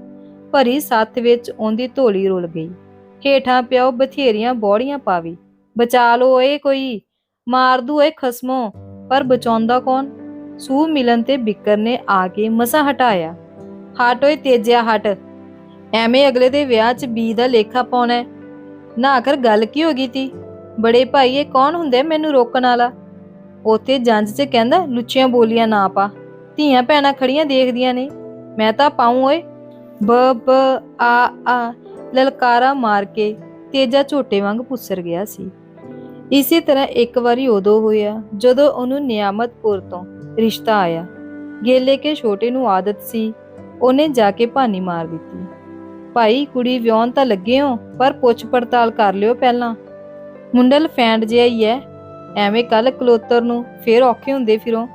ਭਰੀ ਸੱਥ ਵਿੱਚ ਉਹਦੀ ਢੋਲੀ ਰੁਲ ਗਈ। ਹੇਠਾਂ ਪਿਆਓ ਬਥੇਰੀਆਂ ਬੋੜੀਆਂ ਪਾਵੀ। ਬਚਾ ਲੋ ਓਏ ਕੋਈ, ਮਾਰ ਦੂ ਏ ਖਸਮੋ, ਪਰ ਬਚਾਉਂਦਾ ਕੌਣ? ਸੂ ਮਿਲਨ ਤੇ ਬਿਕਰ ਨੇ ਆ ਕੇ ਮਸਾ ਹਟਾਇਆ। ਹਟੋਏ ਤੇਜਿਆ, ਹਟ। ਐਵੇਂ ਅਗਲੇ ਦੇ ਵਿਆਹ 'ਚ ਬੀ ਦਾ ਲੇਖਾ ਪਾਉਣਾ ਹੈ। ਨਾ ਆਖਰ ਗੱਲ ਕੀ ਹੋ ਗਈ ਤੀ? ਬੜੇ ਭਾਈ, ਇਹ ਕੌਣ ਹੁੰਦੇ ਮੈਨੂੰ ਰੋਕਣ ਵਾਲਾ? ਉਥੇ ਜੰਜ 'ਚ ਕਹਿੰਦਾ, ਲੁੱਚੀਆਂ ਬੋਲੀਆਂ ਨਾ ਪਾ। ਧੀਆਂ ਭੈਣਾਂ ਖੜੀਆਂ ਦੇਖਦੀਆਂ ਨੇ। ਮੈਂ ਤਾਂ ਪਾਉਂ ਓਏ। ਬ ਬ, ਆ ਆ, ਲਲਕਾਰਾ ਮਾਰ ਕੇ ਤੇਜਾ ਝੋਟੇ ਵਾਂਗ ਪੁੱਸਰ ਗਿਆ ਸੀ। ਇਸੇ ਤਰ੍ਹਾਂ ਇੱਕ ਵਾਰੀ ਉਦੋਂ ਹੋਇਆ, ਜਦੋਂ ਉਹਨੂੰ ਨਿਆਮਤਪੁਰ ਤੋਂ ਰਿਸ਼ਤਾ ਆਇਆ। ਗੇਲੇ ਕੇ ਛੋਟੇ ਨੂੰ ਆਦਤ ਸੀ, ਉਹਨੇ ਜਾ ਕੇ ਭਾਨੀ ਮਾਰ ਦਿੱਤੀ। ਭਾਈ, ਕੁੜੀ ਵਿਆਹਣ ਤਾਂ ਲੱਗੇ ਹੋ, ਪਰ ਪੁੱਛ ਪੜਤਾਲ ਕਰ ਲਿਓ ਪਹਿਲਾਂ। ਮੁੰਡਲ ਫੈਂਡ ਜਿਹਾ ਹੀ ਐ। ਐਵੇਂ ਕੱਲ ਕਲੋਤਰ ਨੂੰ ਫੇਰ ਔਖੇ ਹੁੰਦੇ ਫਿਰੋਂ।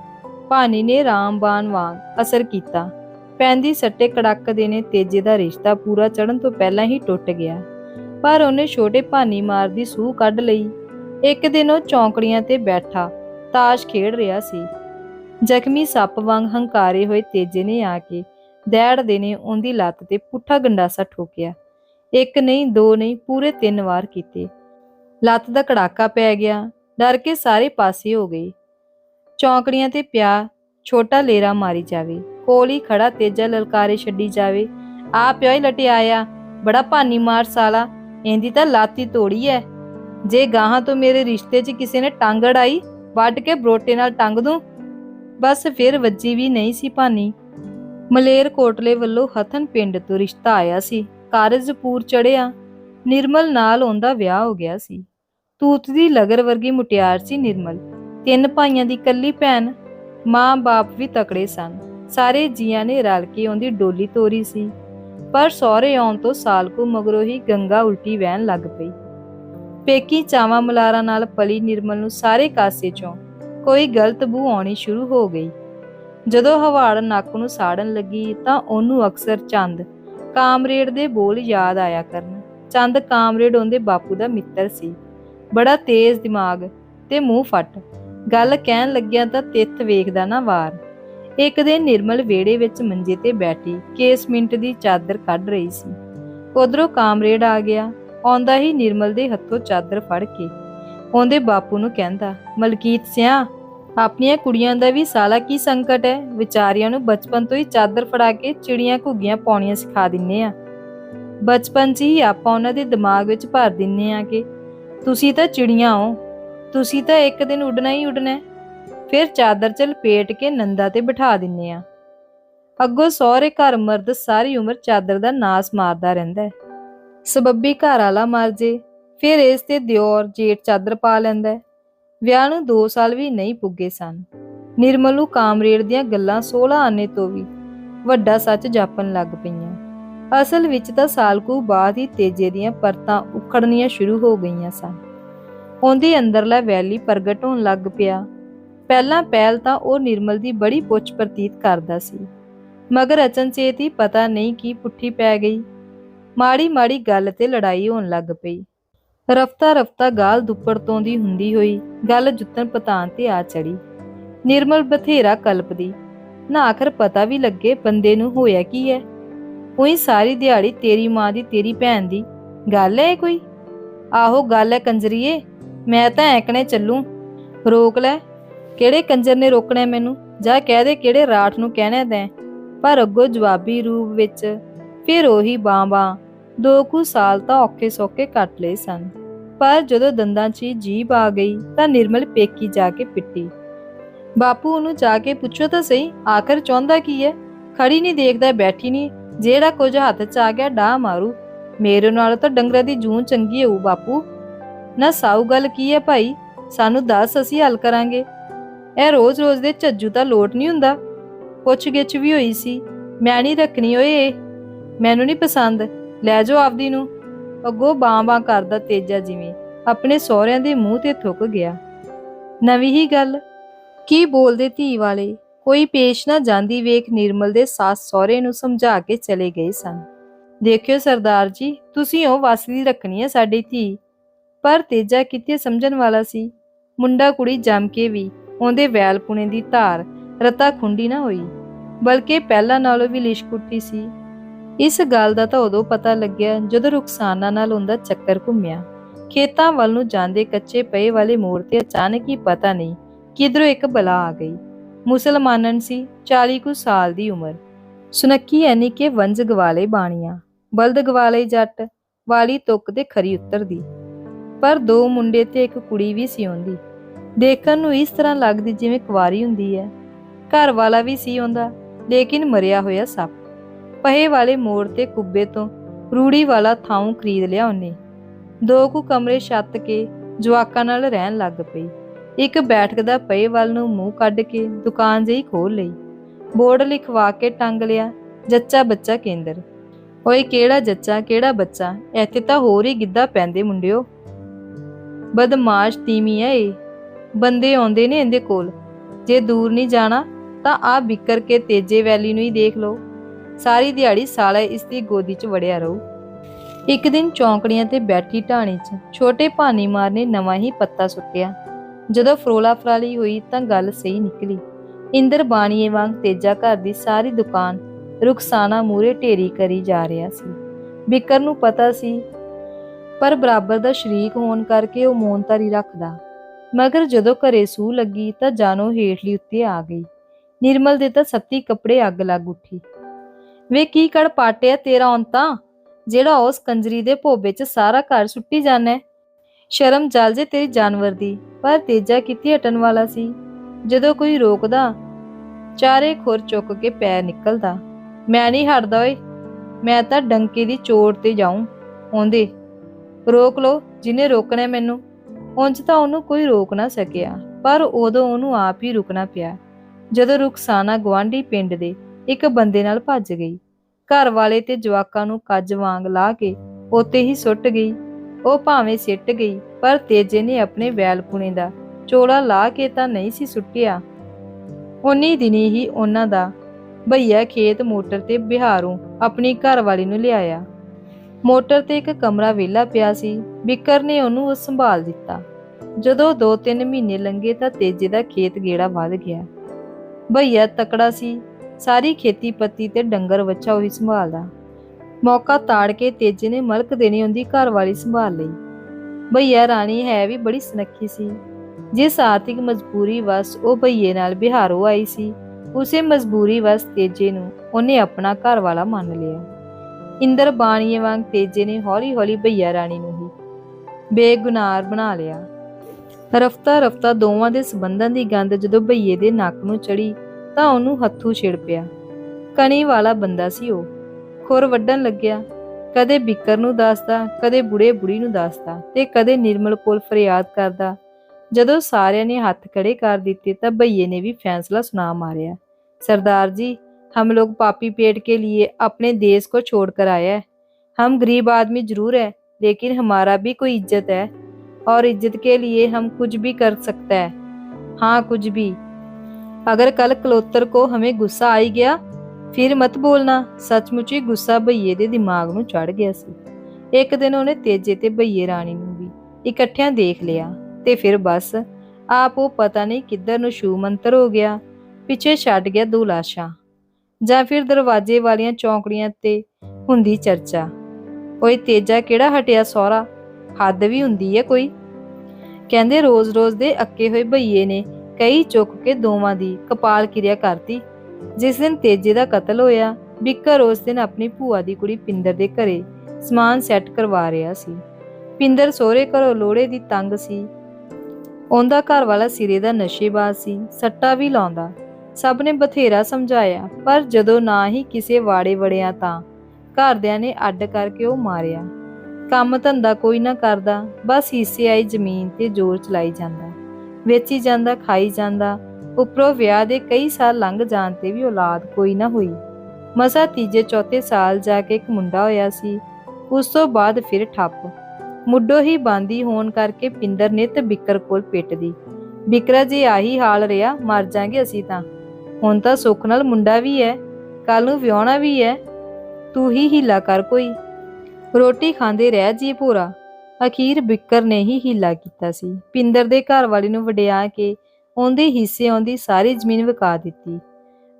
ਭਾਨੀ ਨੇ ਰਾਮਬਾਨ ਵਾਂਗ ਅਸਰ ਕੀਤਾ। ਪੈਂਦੀ ਸੱਟੇ ਕੜਕਦੇ ਨੇ ਤੇਜੇ ਦਾ ਰਿਸ਼ਤਾ ਪੂਰਾ ਚੜਨ ਤੋਂ ਪਹਿਲਾਂ ਹੀ ਟੁੱਟ ਗਿਆ। ਪਰ ਉਹਨੇ ਛੋਟੇ ਭਾਨੀ ਮਾਰ ਦੀ ਸੂਹ ਕੱਢ ਲਈ। ਇੱਕ ਦਿਨ ਉਹ ਚੌਂਕੜੀਆਂ ਤੇ ਬੈਠਾ, ਤਾਸ਼ ਖੇਡ ਰਿਹਾ ਸੀ। ਜ਼ਖਮੀ ਸੱਪ ਵਾਂਗ ਹੰਕਾਰੇ ਹੋਏ ਤੇਜੇ ਨੇ ਆ ਕੇ ਦੈੜ ਦੇ ਨੇ ਉਹਦੀ ਲੱਤ ਤੇ ਪੁੱਠਾ ਗੰਡਾਸਾ ਠੋਕਿਆ। ਇੱਕ ਨਹੀਂ, ਦੋ ਨਹੀਂ, ਪੂਰੇ ਤਿੰਨ ਵਾਰ ਕੀਤੇ। ਲੱਤ ਦਾ ਕੜਾਕਾ ਪੈ ਗਿਆ, ਡਰ ਕੇ ਸਾਰੇ ਪਾਸੇ ਹੋ ਗਈ ਚੌਂਕੜੀਆਂ ਤੇ ਪਿਆ ਛੋਟਾ ਲੇਰਾ ਮਾਰੀ ਜਾਵੇ, ਕੋਲ ਹੀ ਖੜਾ ਤੇਜਾ ਲਲਕਾਰੇ ਛੱਡੀ ਜਾਵੇ। ਆ ਪਿਓ ਹੀ ਲਟਿਆਇਆ ਬੜਾ ਭਾਨੀ ਮਾਰ ਸਾਲਾ, ਇਹਦੀ ਤਾਂ ਲਾਤੀ ਤੋੜੀ ਐ। ਜੇ ਗਾਹਾਂ ਤੋਂ ਮੇਰੇ ਰਿਸ਼ਤੇ 'ਚ ਕਿਸੇ ਨੇ ਟੰਗ ਅੜਾਈ ਵੱਢ ਕੇ ਬਰੋਟੇ ਨਾਲ ਟੰਗ ਦੂੰ? ਬਸ ਫਿਰ ਵੱਜੀ ਵੀ ਨਹੀਂ ਸੀ ਭਾਨੀ। ਮਲੇਰ ਕੋਟਲੇ ਵੱਲੋਂ ਹਥਨ ਪਿੰਡ ਤੋਂ ਰਿਸ਼ਤਾ ਆਇਆ ਸੀ। ਕਾਰਜਪੂਰ ਚੜਿਆ ਨਿਰਮਲ ਨਾਲ ਉਹਦਾ ਵਿਆਹ ਹੋ ਗਿਆ ਸੀ। ਤੂਤ ਦੀ ਲਗਰ ਵਰਗੀ ਮੁਟਿਆਰ ਸੀ ਨਿਰਮਲ। ਤਿੰਨ ਭਾਈਆਂ ਦੀ ਇਕੱਲੀ ਭੈਣ ਮਾਂ-ਬਾਪ ਵੀ ਤਕੜੇ ਸਨ। ਸਾਰੇ ਜੀਆਂ ਨੇ ਰਲ ਕੇ ਉਹਦੀ ਡੋਲੀ ਤੋਰੀ ਸੀ। ਪਰ ਸਹੁਰੇ ਆਉਣ ਤੋਂ ਸਾਲ ਕੁ ਮਗਰੋਂ ਹੀ ਗੰਗਾ ਉਲਟੀ ਵਹਿਣ ਲੱਗ ਪਈ। ਪੇਕੀ ਚਾਵਾਂ ਮਲਾਰਾ ਨਾਲ ਪਲੀ ਨਿਰਮਲ ਨੂੰ ਸਾਰੇ ਕਾਸੇ ਚੋਂ ਕੋਈ ਗਲਤ ਬੂ ਆਉਣੀ ਸ਼ੁਰੂ ਹੋ ਗਈ। ਜਦੋਂ ਹਵਾੜ ਨੱਕ ਨੂੰ ਸਾੜਨ ਲੱਗੀ ਤਾਂ ਉਹਨੂੰ ਅਕਸਰ ਚੰਦ, ਕਾਮਰੇਡ ਦੇ ਬੋਲ ਯਾਦ ਆਇਆ ਕਰਨ। ਚੰਦ ਕਾਮਰੇਡ ਉਹਦੇ ਬਾਪੂ ਦਾ ਮਿੱਤਰ ਸੀ। ਬੜਾ ਤੇਜ਼ ਦਿਮਾਗ ਤੇ ਮੂੰਹ ਫੱਟ। ਗੱਲ ਕਹਿਣ ਲੱਗਿਆ ਤਾਂ ਤਿੱਥ ਵੇਖਦਾ ਨਾ ਵਾਰ। ਇੱਕ ਦਿਨ ਨਿਰਮਲ ਵਿਹੜੇ ਵਿੱਚ ਮੰਜੇ ਤੇ ਬੈਠੀ ਕੇਸ ਮਿੰਟ ਦੀ ਚਾਦਰ ਕੱਢ ਰਹੀ ਸੀ। ਉਧਰੋਂ ਕਾਮਰੇਡ ਆ ਗਿਆ। ਆਉਂਦਾ ਹੀ ਨਿਰਮਲ ਦੇ ਹੱਥੋਂ ਚਾਦਰ ਫੜ ਕੇ। ਉਹਦੇ ਬਾਪੂ ਨੂੰ ਕਹਿੰਦਾ, ਮਲਕੀਤ ਸਿਆ ਆਪਣੀਆਂ ਕੁੜੀਆਂ ਦਾ ਵੀ ਸਾਲਾ ਕੀ ਸੰਕਟ ਹੈ? ਵਿਚਾਰੀਆਂ ਨੂੰ ਬਚਪਨ ਤੋਂ ਹੀ ਚਾਦਰ ਫੜਾ ਕੇ ਚਿੜੀਆਂ ਘੁੱਗੀਆਂ ਪਾਉਣੀਆਂ ਸਿਖਾ ਦਿੰਨੇ ਆ। ਬਚਪਨ 'ਚ ਹੀ ਆਪਾਂ ਉਹਨਾਂ ਦੇ ਦਿਮਾਗ ਵਿੱਚ ਭਰ ਦਿੰਨੇ ਆ ਕਿ ਤੁਸੀਂ ਤਾਂ ਚਿੜੀਆਂ ਹੋ, ਤੁਸੀਂ ਤਾਂ ਇੱਕ ਦਿਨ ਉੱਡਣਾ ਹੀ ਉੱਡਣਾ ਹੈ। ਫਿਰ ਚਾਦਰ 'ਚ ਲਪੇਟ ਕੇ ਨੰਦਾ ਤੇ ਬਿਠਾ ਦਿੰਨੇ ਆ। ਅੱਗੋਂ ਸਹੁਰੇ ਘਰ ਮਰਦ ਸਾਰੀ ਉਮਰ ਚਾਦਰ ਦਾ ਨਾਸ ਮਾਰਦਾ ਰਹਿੰਦਾ ਹੈ। ਸਬੱਬੀ ਘਰ ਵਾਲਾ ਮਰ ਜੇ, ਫਿਰ ਇਸ ਤੇ ਦਿਓਰ ਜੇਠ ਚਾਦਰ ਪਾ ਲੈਂਦਾ ਹੈ। ਵਿਆਹ ਨੂੰ 2 ਸਾਲ ਵੀ ਨਹੀਂ ਪੁੱਗੇ ਸਨ। ਨਿਰਮਲ ਨੂੰ ਕਾਮਰੇਡ ਦੀਆਂ ਗੱਲਾਂ 16 ਆਨੇ ਤੋਂ ਵੀ ਵੱਡਾ ਸੱਚ ਜਾਪਣ ਲੱਗ ਪਈਆਂ। ਅਸਲ ਵਿੱਚ ਤਾਂ ਸਾਲ ਕੁ ਬਾਅਦ ਹੀ ਤੇਜੇ ਦੀਆਂ ਪਰਤਾਂ ਉਖੜਨੀਆਂ ਸ਼ੁਰੂ ਹੋ ਗਈਆਂ ਸਨ। ਉਹਦੇ ਅੰਦਰਲਾ ਵੈਲੀ ਪ੍ਰਗਟ ਹੋਣ ਲੱਗ ਪਿਆ। ਪਹਿਲਾਂ ਪਹਿਲ ਤਾਂ ਉਹ ਨਿਰਮਲ ਦੀ ਬੜੀ ਪੁੱਛ ਪ੍ਰਤੀਤ ਕਰਦਾ ਸੀ। ਮਗਰ ਅਚਨਚੇਤ ਹੀ ਪਤਾ ਨਹੀਂ ਕੀ ਪੁੱਠੀ ਪੈ ਗਈ। ਮਾੜੀ ਮਾੜੀ ਗੱਲ ਤੇ ਲੜਾਈ ਹੋਣ ਲੱਗ ਪਈ। ਰਫਤਾ ਰਫਤਾ ਗਾਲ ਦੁੱਪੜ ਤੋਂ ਦੀ ਹੁੰਦੀ ਹੋਈ ਗੱਲ ਜੁੱਤਨ ਪਤਾਨ ਤੇ ਆ ਚੜੀ। ਨਿਰਮਲ ਬਥੇਰਾ ਕਲਪਦੀ। ਨਾ ਆਖਰ ਪਤਾ ਵੀ ਲੱਗੇ ਬੰਦੇ ਨੂੰ ਹੋਇਆ ਕੀ ਹੈ ਉਹੀ ਸਾਰੀ ਦਿਹਾੜੀ ਤੇਰੀ ਮਾਂ ਦੀ ਤੇਰੀ ਭੈਣ ਦੀ। ਗੱਲ ਹੈ ਕੋਈ? ਆਹੋ ਗੱਲ ਹੈ ਕੰਜਰੀਏ। ਮੈਂ ਤਾਂ ਐਕਣੇ ਚੱਲੂ। ਰੋਕ ਲੈ। ਕਿਹੜੇ ਕੰਜਰ ਨੇ ਰੋਕਣਾ ਮੈਨੂੰ? ਜਾਂ ਕਹਿ ਦੇ ਕਿਹੜੇ ਰਾਠ ਨੂੰ ਕਹਿਣਾ ਤੈਂ। ਪਰ ਅੱਗੋਂ ਜਵਾਬੀ ਰੂਪ ਵਿੱਚ ਫਿਰ ਉਹੀ ਬਾਂਬਾਂ ਦੋ ਕੁ ਸਾਲ ਤਾਂ ਔਖੇ ਸੌਖੇ ਕੱਟ ਲਏ ਸਨ। ਪਰ ਜਦੋਂ ਦੰਦਾਂ 'ਚ ਹੀ ਜੀਭ ਆ ਗਈ ਤਾਂ ਨਿਰਮਲ ਪੇਕੀ ਜਾ ਕੇ ਪਿੱਟੀ। ਬਾਪੂ ਉਹਨੂੰ ਜਾ ਕੇ ਪੁੱਛੋ ਤਾਂ ਸਹੀ, ਆਖਰ ਚਾਹੁੰਦਾ ਕੀ ਹੈ ਖੜੀ ਨਹੀਂ ਦੇਖਦਾ, ਬੈਠੀ ਨਹੀਂ ਜਿਹੜਾ ਕੁਝ ਹੱਥ 'ਚ ਆ ਗਿਆ, ਡਾਹ ਮਾਰੂ। ਮੇਰੇ ਨਾਲ ਤਾਂ ਡੰਗਰਾਂ ਦੀ ਜੂਨ ਚੰਗੀ ਹੋਊ, ਬਾਪੂ। ਨਾ ਸਾਊ ਗੱਲ ਕੀ ਹੈ ਭਾਈ? ਸਾਨੂੰ ਦੱਸ ਅਸੀਂ ਹੱਲ ਕਰਾਂਗੇ। ਇਹ ਰੋਜ਼-ਰੋਜ਼ ਦੇ ਝੱਜੂ ਤਾਂ ਲੋਟ ਨਹੀਂ ਹੁੰਦਾ। ਪੁੱਛ ਗਿੱਛ ਵੀ ਹੋਈ ਸੀ। ਮੈਂ ਨਹੀਂ ਰੱਖਣੀ ਓਏ। ਮੈਨੂੰ ਨਹੀਂ ਪਸੰਦ। ਲੈ ਜਾਓ ਆਪਦੀ ਨੂੰ। ਅੱਗੋਂ ਬਾਂ-ਬਾਂ ਕਰਦਾ ਤੇਜਾ ਜਿਵੇਂ, ਆਪਣੇ ਸਹੁਰਿਆਂ ਦੇ ਮੂੰਹ ਤੇ ਥੁੱਕ ਗਿਆ। ਨਵੀਂ ਹੀ ਗੱਲ, ਕੀ ਬੋਲਦੇ ਧੀ ਵਾਲੇ? ਕੋਈ ਪੇਸ਼ ਨਾ ਜਾਂਦੀ ਵੇਖ ਨਿਰਮਲ ਦੇ ਸਾਸ ਸਹੁਰੇ ਨੂੰ ਸਮਝਾ ਕੇ ਚਲੇ ਗਏ ਸਨ। ਦੇਖਿਓ ਸਰਦਾਰ ਜੀ, ਤੁਸੀਂ ਉਹ ਵਸਦੀ ਰੱਖਣੀ ਹੈ ਸਾਡੀ ਧੀ। ਪਰ ਤੇਜਾ ਕਿਤੇ ਸਮਝਣ ਵਾਲਾ ਸੀ? ਮੁੰਡਾ ਕੁੜੀ ਜੰਮ ਕੇ ਵੀ ਉਹਦੇ ਵੈਲਪੁਣੇ ਦੀ ਧਾਰ, ਰਤਾ ਖੁੰਡੀ ਨਾ ਹੋਈ। ਬਲਕਿ ਪਹਿਲਾਂ ਨਾਲੋਂ ਵੀ ਲਿਸ਼ਕੁੱਟੀ ਸੀ। ਇਸ ਗੱਲ ਦਾ ਤਾਂ ਉਦੋਂ ਪਤਾ ਲੱਗਿਆ ਜਦੋਂ ਰੁਖਸਾਨਾ ਨਾਲ ਉਹਦਾ ਚੱਕਰ ਘੁੰਮਿਆ। ਖੇਤਾਂ ਵੱਲ ਨੂੰ ਜਾਂਦੇ ਕੱਚੇ ਪਏ ਵਾਲੇ ਮੋੜ ਤੇ ਅਚਾਨਕ ਹੀ ਪਤਾ ਨਹੀਂ ਕਿਧਰੋਂ ਇੱਕ ਬਲਾ ਆ ਗਈ। ਮੁਸਲਮਾਨਨ ਸੀ 40 ਕੁ ਸਾਲ ਦੀ ਉਮਰ। ਸੁਨੱਕੀ ਐਨੀ ਕਿ ਵੰਜ ਗਵਾਲੇ ਬਾਣੀਆਂ ਬਲਦ ਗਵਾਲੇ ਜੱਟ, ਵਾਲੀ ਤੁੱਕ ਤੇ ਖਰੀ ਉਤਰਦੀ। ਪਰ ਦੋ ਮੁੰਡੇ ਤੇ ਇੱਕ ਕੁੜੀ ਵੀ ਸੀ ਹੁੰਦੀ ਦੇਖਣ ਨੂੰ ਇਸ ਤਰ੍ਹਾਂ ਲੱਗਦੀ ਜਿਵੇਂ ਕੁਵਾਰੀ ਹੁੰਦੀ ਹੈ। ਘਰ ਵਾਲਾ ਵੀ ਸੀ ਹੁੰਦਾ ਲੇਕਿਨ ਮਰਿਆ ਹੋਇਆ ਸੱਪ। ਪਹੇ ਵਾਲੇ ਮੋੜ ਤੇ ਕੁੱਬੇ ਤੋਂ ਰੂੜੀ ਵਾਲਾ ਥਾਂ ਖਰੀਦ ਲਿਆ ਉਹਨੇ। ਦੋ ਕੁ ਕਮਰੇ ਛੱਤ ਕੇ ਜਵਾਕਾਂ ਨਾਲ ਰਹਿਣ ਲੱਗ ਪਈ। ਇੱਕ ਬੈਠਕ ਦਾ ਪਏ ਵੱਲ ਨੂੰ ਮੂੰਹ ਕੱਢ ਕੇ ਦੁਕਾਨ ਜਿਹੀ ਖੋਲ ਲਈ। ਬੋਰਡ ਲਿਖਵਾ ਕੇ ਟੰਗ ਲਿਆ, ਜੱਚਾ ਬੱਚਾ ਕੇਂਦਰ। ਓਏ ਕਿਹੜਾ ਜੱਚਾ, ਕਿਹੜਾ ਬੱਚਾ? ਇੱਥੇ ਤਾਂ ਹੋਰ ਹੀ ਗਿੱਧਾ ਪੈਂਦੇ ਮੁੰਡਿਓ। ਬਦਮਾਸ਼ ਤੀਮੀ ਐ ਇਹ। ਬੰਦੇ ਆਉਂਦੇ ਨੇ ਇਹਦੇ ਕੋਲ। ਜੇ ਦੂਰ ਨਹੀਂ ਜਾਣਾ ਤਾਂ ਆ ਬਿਕਰ ਕੇ ਤੇਜੇ ਵੈਲੀ ਨੂੰ ਹੀ ਦੇਖ ਲਓ। ਸਾਰੀ ਦਿਹਾੜੀ ਸਾਲਾ ਇਸ ਦੀ ਗੋਦੀ 'ਚ ਵੜਿਆ ਰਹੂ। ਇੱਕ ਦਿਨ ਚੌਂਕੜੀਆਂ ਤੇ ਬੈਠੀ ਢਾਣੀ 'ਚ ਛੋਟੇ ਭਾਨੀ ਮਾਰ ਨੇ ਨਵਾਂ ਹੀ ਪੱਤਾ ਸੁੱਟਿਆ। ਜਦੋਂ ਫਰੋਲਾ ਫਰਾਲੀ ਹੋਈ ਤਾਂ ਗੱਲ ਸਹੀ ਨਿਕਲੀ। ਇੰਦਰ ਬਾਣੀਏ ਵਾਂਗ ਤੇਜਾ ਘਰ ਦੀ ਸਾਰੀ ਦੁਕਾਨ ਰੁਖਸਾਨਾ ਮੂਰੇ ਢੇਰੀ ਕਰੀ ਜਾ ਰਿਹਾ ਸੀ। ਬਿਕਰ ਨੂੰ ਪਤਾ ਸੀ, ਪਰ ਬਰਾਬਰ ਦਾ ਸ਼ਰੀਕ ਹੋਣ ਕਰਕੇ ਉਹ ਮੌਨਤਾਰੀ ਰੱਖਦਾ। ਮਗਰ ਜਦੋਂ ਘਰੇ ਸੂ ਲੱਗੀ ਤਾਂ ਜਾਨੋ ਹੇਠਲੀ ਉੱਤੇ ਆ ਗਈ। ਨਿਰਮਲ ਦੇ ਤਾਂ ਸੱਤੀ ਕੱਪੜੇ ਅੱਗ ਲੱਗ ਉੱਠੀ। ਵੇ ਕੀ ਕੜ ਪਾਟਿਆ ਤੇਰਾ ਔਂਤਾ ਜਿਹੜਾ ਉਸ ਕੰਜਰੀ ਦੇ ਭੋਬੇ 'ਚ ਸਾਰਾ ਘਰ ਸੁੱਟੀ ਜਾਣਾ। ਸ਼ਰਮ ਜਲ ਜੇ ਤੇਰੀ ਜਾਨਵਰ ਦੀ, ਪਰ ਤੇਜਾ ਕਿੱਥੇ ਹਟਣ ਵਾਲਾ ਸੀ? ਜਦੋਂ ਕੋਈ ਰੋਕਦਾ, ਚਾਰੇ ਖੁਰ ਚੁੱਕ ਕੇ ਪੈਰ ਨਿਕਲਦਾ। ਮੈਂ ਨਹੀਂ ਹਟਦਾ ਓਏ, ਮੈਂ ਤਾਂ ਡੰਕੇ ਦੀ ਚੋਟ ਤੇ ਜਾਉਂ ਆਉਂਦੇ, ਰੋਕ ਲੋ ਜਿਹਨੇ ਰੋਕਣਾ ਮੈਨੂੰ। ਉਂਝ ਤਾਂ ਉਹਨੂੰ ਕੋਈ ਰੋਕ ਨਾ ਸਕਿਆ, ਪਰ ਉਦੋਂ ਉਹਨੂੰ ਆਪ ਹੀ ਰੁਕਣਾ ਪਿਆ। ਜਦੋਂ ਰੁਕਸਾਨਾ ਗਵਾਂਢੀ ਪਿੰਡ ਦੇ ਇੱਕ ਬੰਦੇ ਨਾਲ ਭੱਜ ਗਈ। ਘਰ ਵਾਲੇ ਤੇ ਜਵਾਕਾਂ ਨੂੰ ਕੱਜ ਵਾਂਗ ਲਾ ਕੇ ਉੱਤੇ ਹੀ ਸੁੱਟ ਗਈ। ਉਹ ਭਾਵੇਂ ਸਿੱਟ ਗਈ, ਪਰ ਤੇਜੇ ਨੇ ਆਪਣੇ ਵੈਲਪੁਣੇ ਦਾ ਚੋਲਾ ਲਾ ਕੇ ਤਾਂ ਨਹੀਂ ਸੀ ਸੁੱਟਿਆ। ਉਨੀ ਦਿਨੀ ਹੀ ਉਹਨਾਂ ਦਾ ਭਈਆ ਖੇਤ ਮੋਟਰ ਤੇ ਬਿਹਾਰੋਂ ਆਪਣੀ ਘਰ ਵਾਲੀ ਨੂੰ ਲਿਆਇਆ। ਮੋਟਰ ਤੇ ਇੱਕ ਕਮਰਾ ਵਿਹਲਾ ਪਿਆ ਸੀ। ਬਿਕਰ ਨੇ ਉਹਨੂੰ ਉਹ ਸੰਭਾਲ ਦਿੱਤਾ। ਜਦੋਂ 2-3 ਮਹੀਨੇ ਲੰਘੇ ਤਾਂ ਤੇਜੇ ਦਾ ਖੇਤ ਗੇੜਾ ਵੱਧ ਗਿਆ। ਭਈਆ ਤਕੜਾ ਸੀ ਸਾਰੀ ਖੇਤੀ ਪੱਤੀ ਤੇ ਡੰਗਰ ਵੱਛਾ ਉਹੀ ਸੰਭਾਲਦਾ। ਮੌਕਾ ਤਾੜ ਕੇ ਤੇਜੇ ਨੇ ਮਲਕ ਦੇਣੀ ਉਹਦੀ ਘਰ ਵਾਲੀ ਸੰਭਾਲ ਲਈ। ਭਈਆ ਰਾਣੀ ਹੈ ਵੀ ਬੜੀ ਸੁਨੱਖੀ ਸੀ। ਜਿਸ ਆਰਥਿਕ ਮਜਬੂਰੀ ਵਸ ਉਹ ਭਈਏ ਨਾਲ ਬਿਹਾਰੋਂ ਆਈ ਸੀ, ਉਸੇ ਮਜਬੂਰੀ ਵਸ ਤੇਜੇ ਨੂੰ ਉਹਨੇ ਆਪਣਾ ਘਰ ਵਾਲਾ ਮੰਨ ਲਿਆ। ਇੰਦਰ ਬਾਣੀਏ ਵਾਂਗ ਤੇਜੇ ਨੇ ਹੌਲੀ-ਹੌਲੀ ਭਈਆ ਰਾਣੀ ਨੂੰ ਹੀ ਬੇਗੁਨਾਰ ਬਣਾ ਲਿਆ। ਰਫਤਾ ਰਫਤਾ ਦੋਵਾਂ ਦੇ ਸਬੰਧਾਂ ਦੀ ਗੰਧ ਜਦੋਂ ਭਈਏ ਦੇ ਨੱਕ ਨੂੰ ਚੜੀ ਤਾਂ ਉਹਨੂੰ ਹੱਥੂ ਛਿੜ ਪਿਆ ਕਣੀ ਵਾਲਾ ਬੰਦਾ ਸੀ ਉਹ ਖੁਰ ਵੱਢਣ ਲੱਗਿਆ ਕਦੇ ਬਿੱਕਰ ਨੂੰ ਦੱਸਦਾ ਕਦੇ ਬੁੜੇ ਬੁੜੀ ਨੂੰ ਦੱਸਦਾ ਤੇ ਕਦੇ ਨਿਰਮਲ ਕੋਲ ਫਰਿਆਦ ਕਰਦਾ ਜਦੋਂ ਸਾਰਿਆਂ ਨੇ ਹੱਥ ਖੜੇ ਕਰ ਦਿੱਤੇ ਤਾਂ ਭਈਏ ਨੇ ਵੀ ਫੈਸਲਾ ਸੁਣਾ ਮਾਰਿਆ सरदार जी हम लोग पापी पेट के लिए अपने देश को छोड़कर आए हैं हम गरीब आदमी जरूर है लेकिन हमारा भी कोई इज्जत है और इज्जत के लिए हम कुछ भी कर सकते हैं हाँ कुछ भी अगर कल कलोतर को हमें गुस्सा आई गया ਫਿਰ ਮਤ ਬੋਲਣਾ ਸੱਚਮੁੱਚ ਹੀ ਗੁੱਸਾ ਭਈਏ ਦੇ ਦਿਮਾਗ ਨੂੰ ਚੜ ਗਿਆ ਸੀ ਇੱਕ ਦਿਨ ਉਹਨੇ ਤੇਜੇ ਤੇ ਭਈਏ ਰਾਣੀ ਨੂੰ ਵੀ ਇਕੱਠਿਆਂ ਦੇਖ ਲਿਆ ਤੇ ਫਿਰ ਬਸ ਆਪ ਉਹ ਪਤਾ ਨਹੀਂ ਕਿੱਧਰ ਨੂੰ ਸ਼ੂ ਮੰਤਰ ਹੋ ਗਿਆ ਪਿੱਛੇ ਛੱਡ ਗਿਆ ਦੋ ਲਾਸ਼ਾਂ ਜਾਂ ਫਿਰ ਦਰਵਾਜ਼ੇ ਵਾਲੀਆਂ ਚੌਂਕੜੀਆਂ ਤੇ ਹੁੰਦੀ ਚਰਚਾ ਓਏ ਤੇਜਾ ਕਿਹੜਾ ਹਟਿਆ ਸਹੁਰਾ ਹੱਦ ਵੀ ਹੁੰਦੀ ਹੈ ਕੋਈ ਕਹਿੰਦੇ ਰੋਜ਼-ਰੋਜ਼ ਦੇ ਅੱਕੇ ਹੋਏ ਭਈਏ ਨੇ ਕਈ ਚੁੱਕ ਕੇ ਦੋਵਾਂ ਦੀ ਕਪਾਲ ਕਿਰਿਆ ਕਰਤੀ। ਜਿਸ ਦਿਨ ਤੇਜੇ ਦਾ ਕਤਲ ਹੋਇਆ ਬਿੱਕਰ ਉਸ ਦਿਨ ਆਪਣੀ ਭੂਆ ਦੀ ਕੁੜੀ ਪਿੰਦਰ ਦੇ ਘਰੇ ਸਮਾਨ ਸੈੱਟ ਕਰਵਾ ਰਿਹਾ ਸੀ। ਪਿੰਦਰ ਸਹੁਰੇ ਘਰੋਂ ਲੋੜੇ ਦੀ ਤੰਗ ਸੀ। ਉਹਦਾ ਘਰ ਵਾਲਾ ਸਿਰੇ ਦਾ ਨਸ਼ੇਬਾਜ਼ ਸੀ, ਸੱਟਾ ਵੀ ਲਾਉਂਦਾ। ਸਭ ਨੇ ਬਥੇਰਾ ਸਮਝਾਇਆ, ਪਰ ਜਦੋਂ ਨਾ ਹੀ ਕਿਸੇ ਵਾੜੇ ਵੜਿਆ ਤਾਂ ਘਰਦਿਆਂ ਨੇ ਅੱਡ ਕਰਕੇ ਉਹ ਮਾਰਿਆ। ਕੰਮ ਧੰਦਾ ਕੋਈ ਨਾ ਕਰਦਾ, ਬਸ ਹਿੱਸੇ ਆਈ ਜ਼ਮੀਨ ਤੇ ਜ਼ੋਰ ਚਲਾਈ ਜਾਂਦਾ। ਵੇਚੀ ਜਾਂਦਾ, ਖਾਈ ਜਾਂਦਾ। ਉਪਰੋਂ ਵਿਆਹ ਦੇ ਕਈ ਸਾਲ ਲੰਘ ਜਾਣ ਤੇ ਵੀ ਔਲਾਦ ਕੋਈ ਨਾ ਹੋਈ। ਮਸਾ ਤੀਜੇ ਚੌਥੇ ਸਾਲ ਜਾ ਕੇ ਇੱਕ ਮੁੰਡਾ ਹੋਇਆ ਸੀ। ਉਸ ਤੋਂ ਬਾਅਦ ਫਿਰ ਠੱਪ। ਮੁੱਢੋ ਹੀ ਬਾਂਦੀ ਹੋਣ ਕਰਕੇ ਪਿੰਦਰ ਨੇ ਤੇ ਬਿੱਕਰ ਕੋਲ ਪਿੱਟਦੀ। ਬਿਕਰਾ ਜੀ ਆਹੀ ਹਾਲ ਰਿਹਾ, ਮਰ ਜਾਾਂਗੇ ਅਸੀਂ ਤਾਂ। ਹੁਣ ਤਾਂ ਸੁੱਖ ਨਾਲ ਮੁੰਡਾ ਵੀ ਹੈ ਕੱਲ ਨੂੰ ਵਿਆਹਣਾ ਵੀ ਹੈ ਤੂੰ ਹੀ ਹੀਲਾ ਕਰ ਕੋਈ। ਰੋਟੀ ਖਾਂਦੇ ਰਹਿ ਜੀ ਭੋਰਾ। ਅਖੀਰ ਬਿੱਕਰ ਨੇ ਹੀ ਹੀਲਾ ਕੀਤਾ ਸੀ। ਪਿੰਦਰ ਦੇ ਘਰ ਵਾਲੀ ਨੂੰ ਵਡਿਆ ਕੇ ਉਹਦੇ ਹਿੱਸੇ ਆਉਂਦੀ ਸਾਰੀ ਜ਼ਮੀਨ ਵਿਕਾ ਦਿੱਤੀ।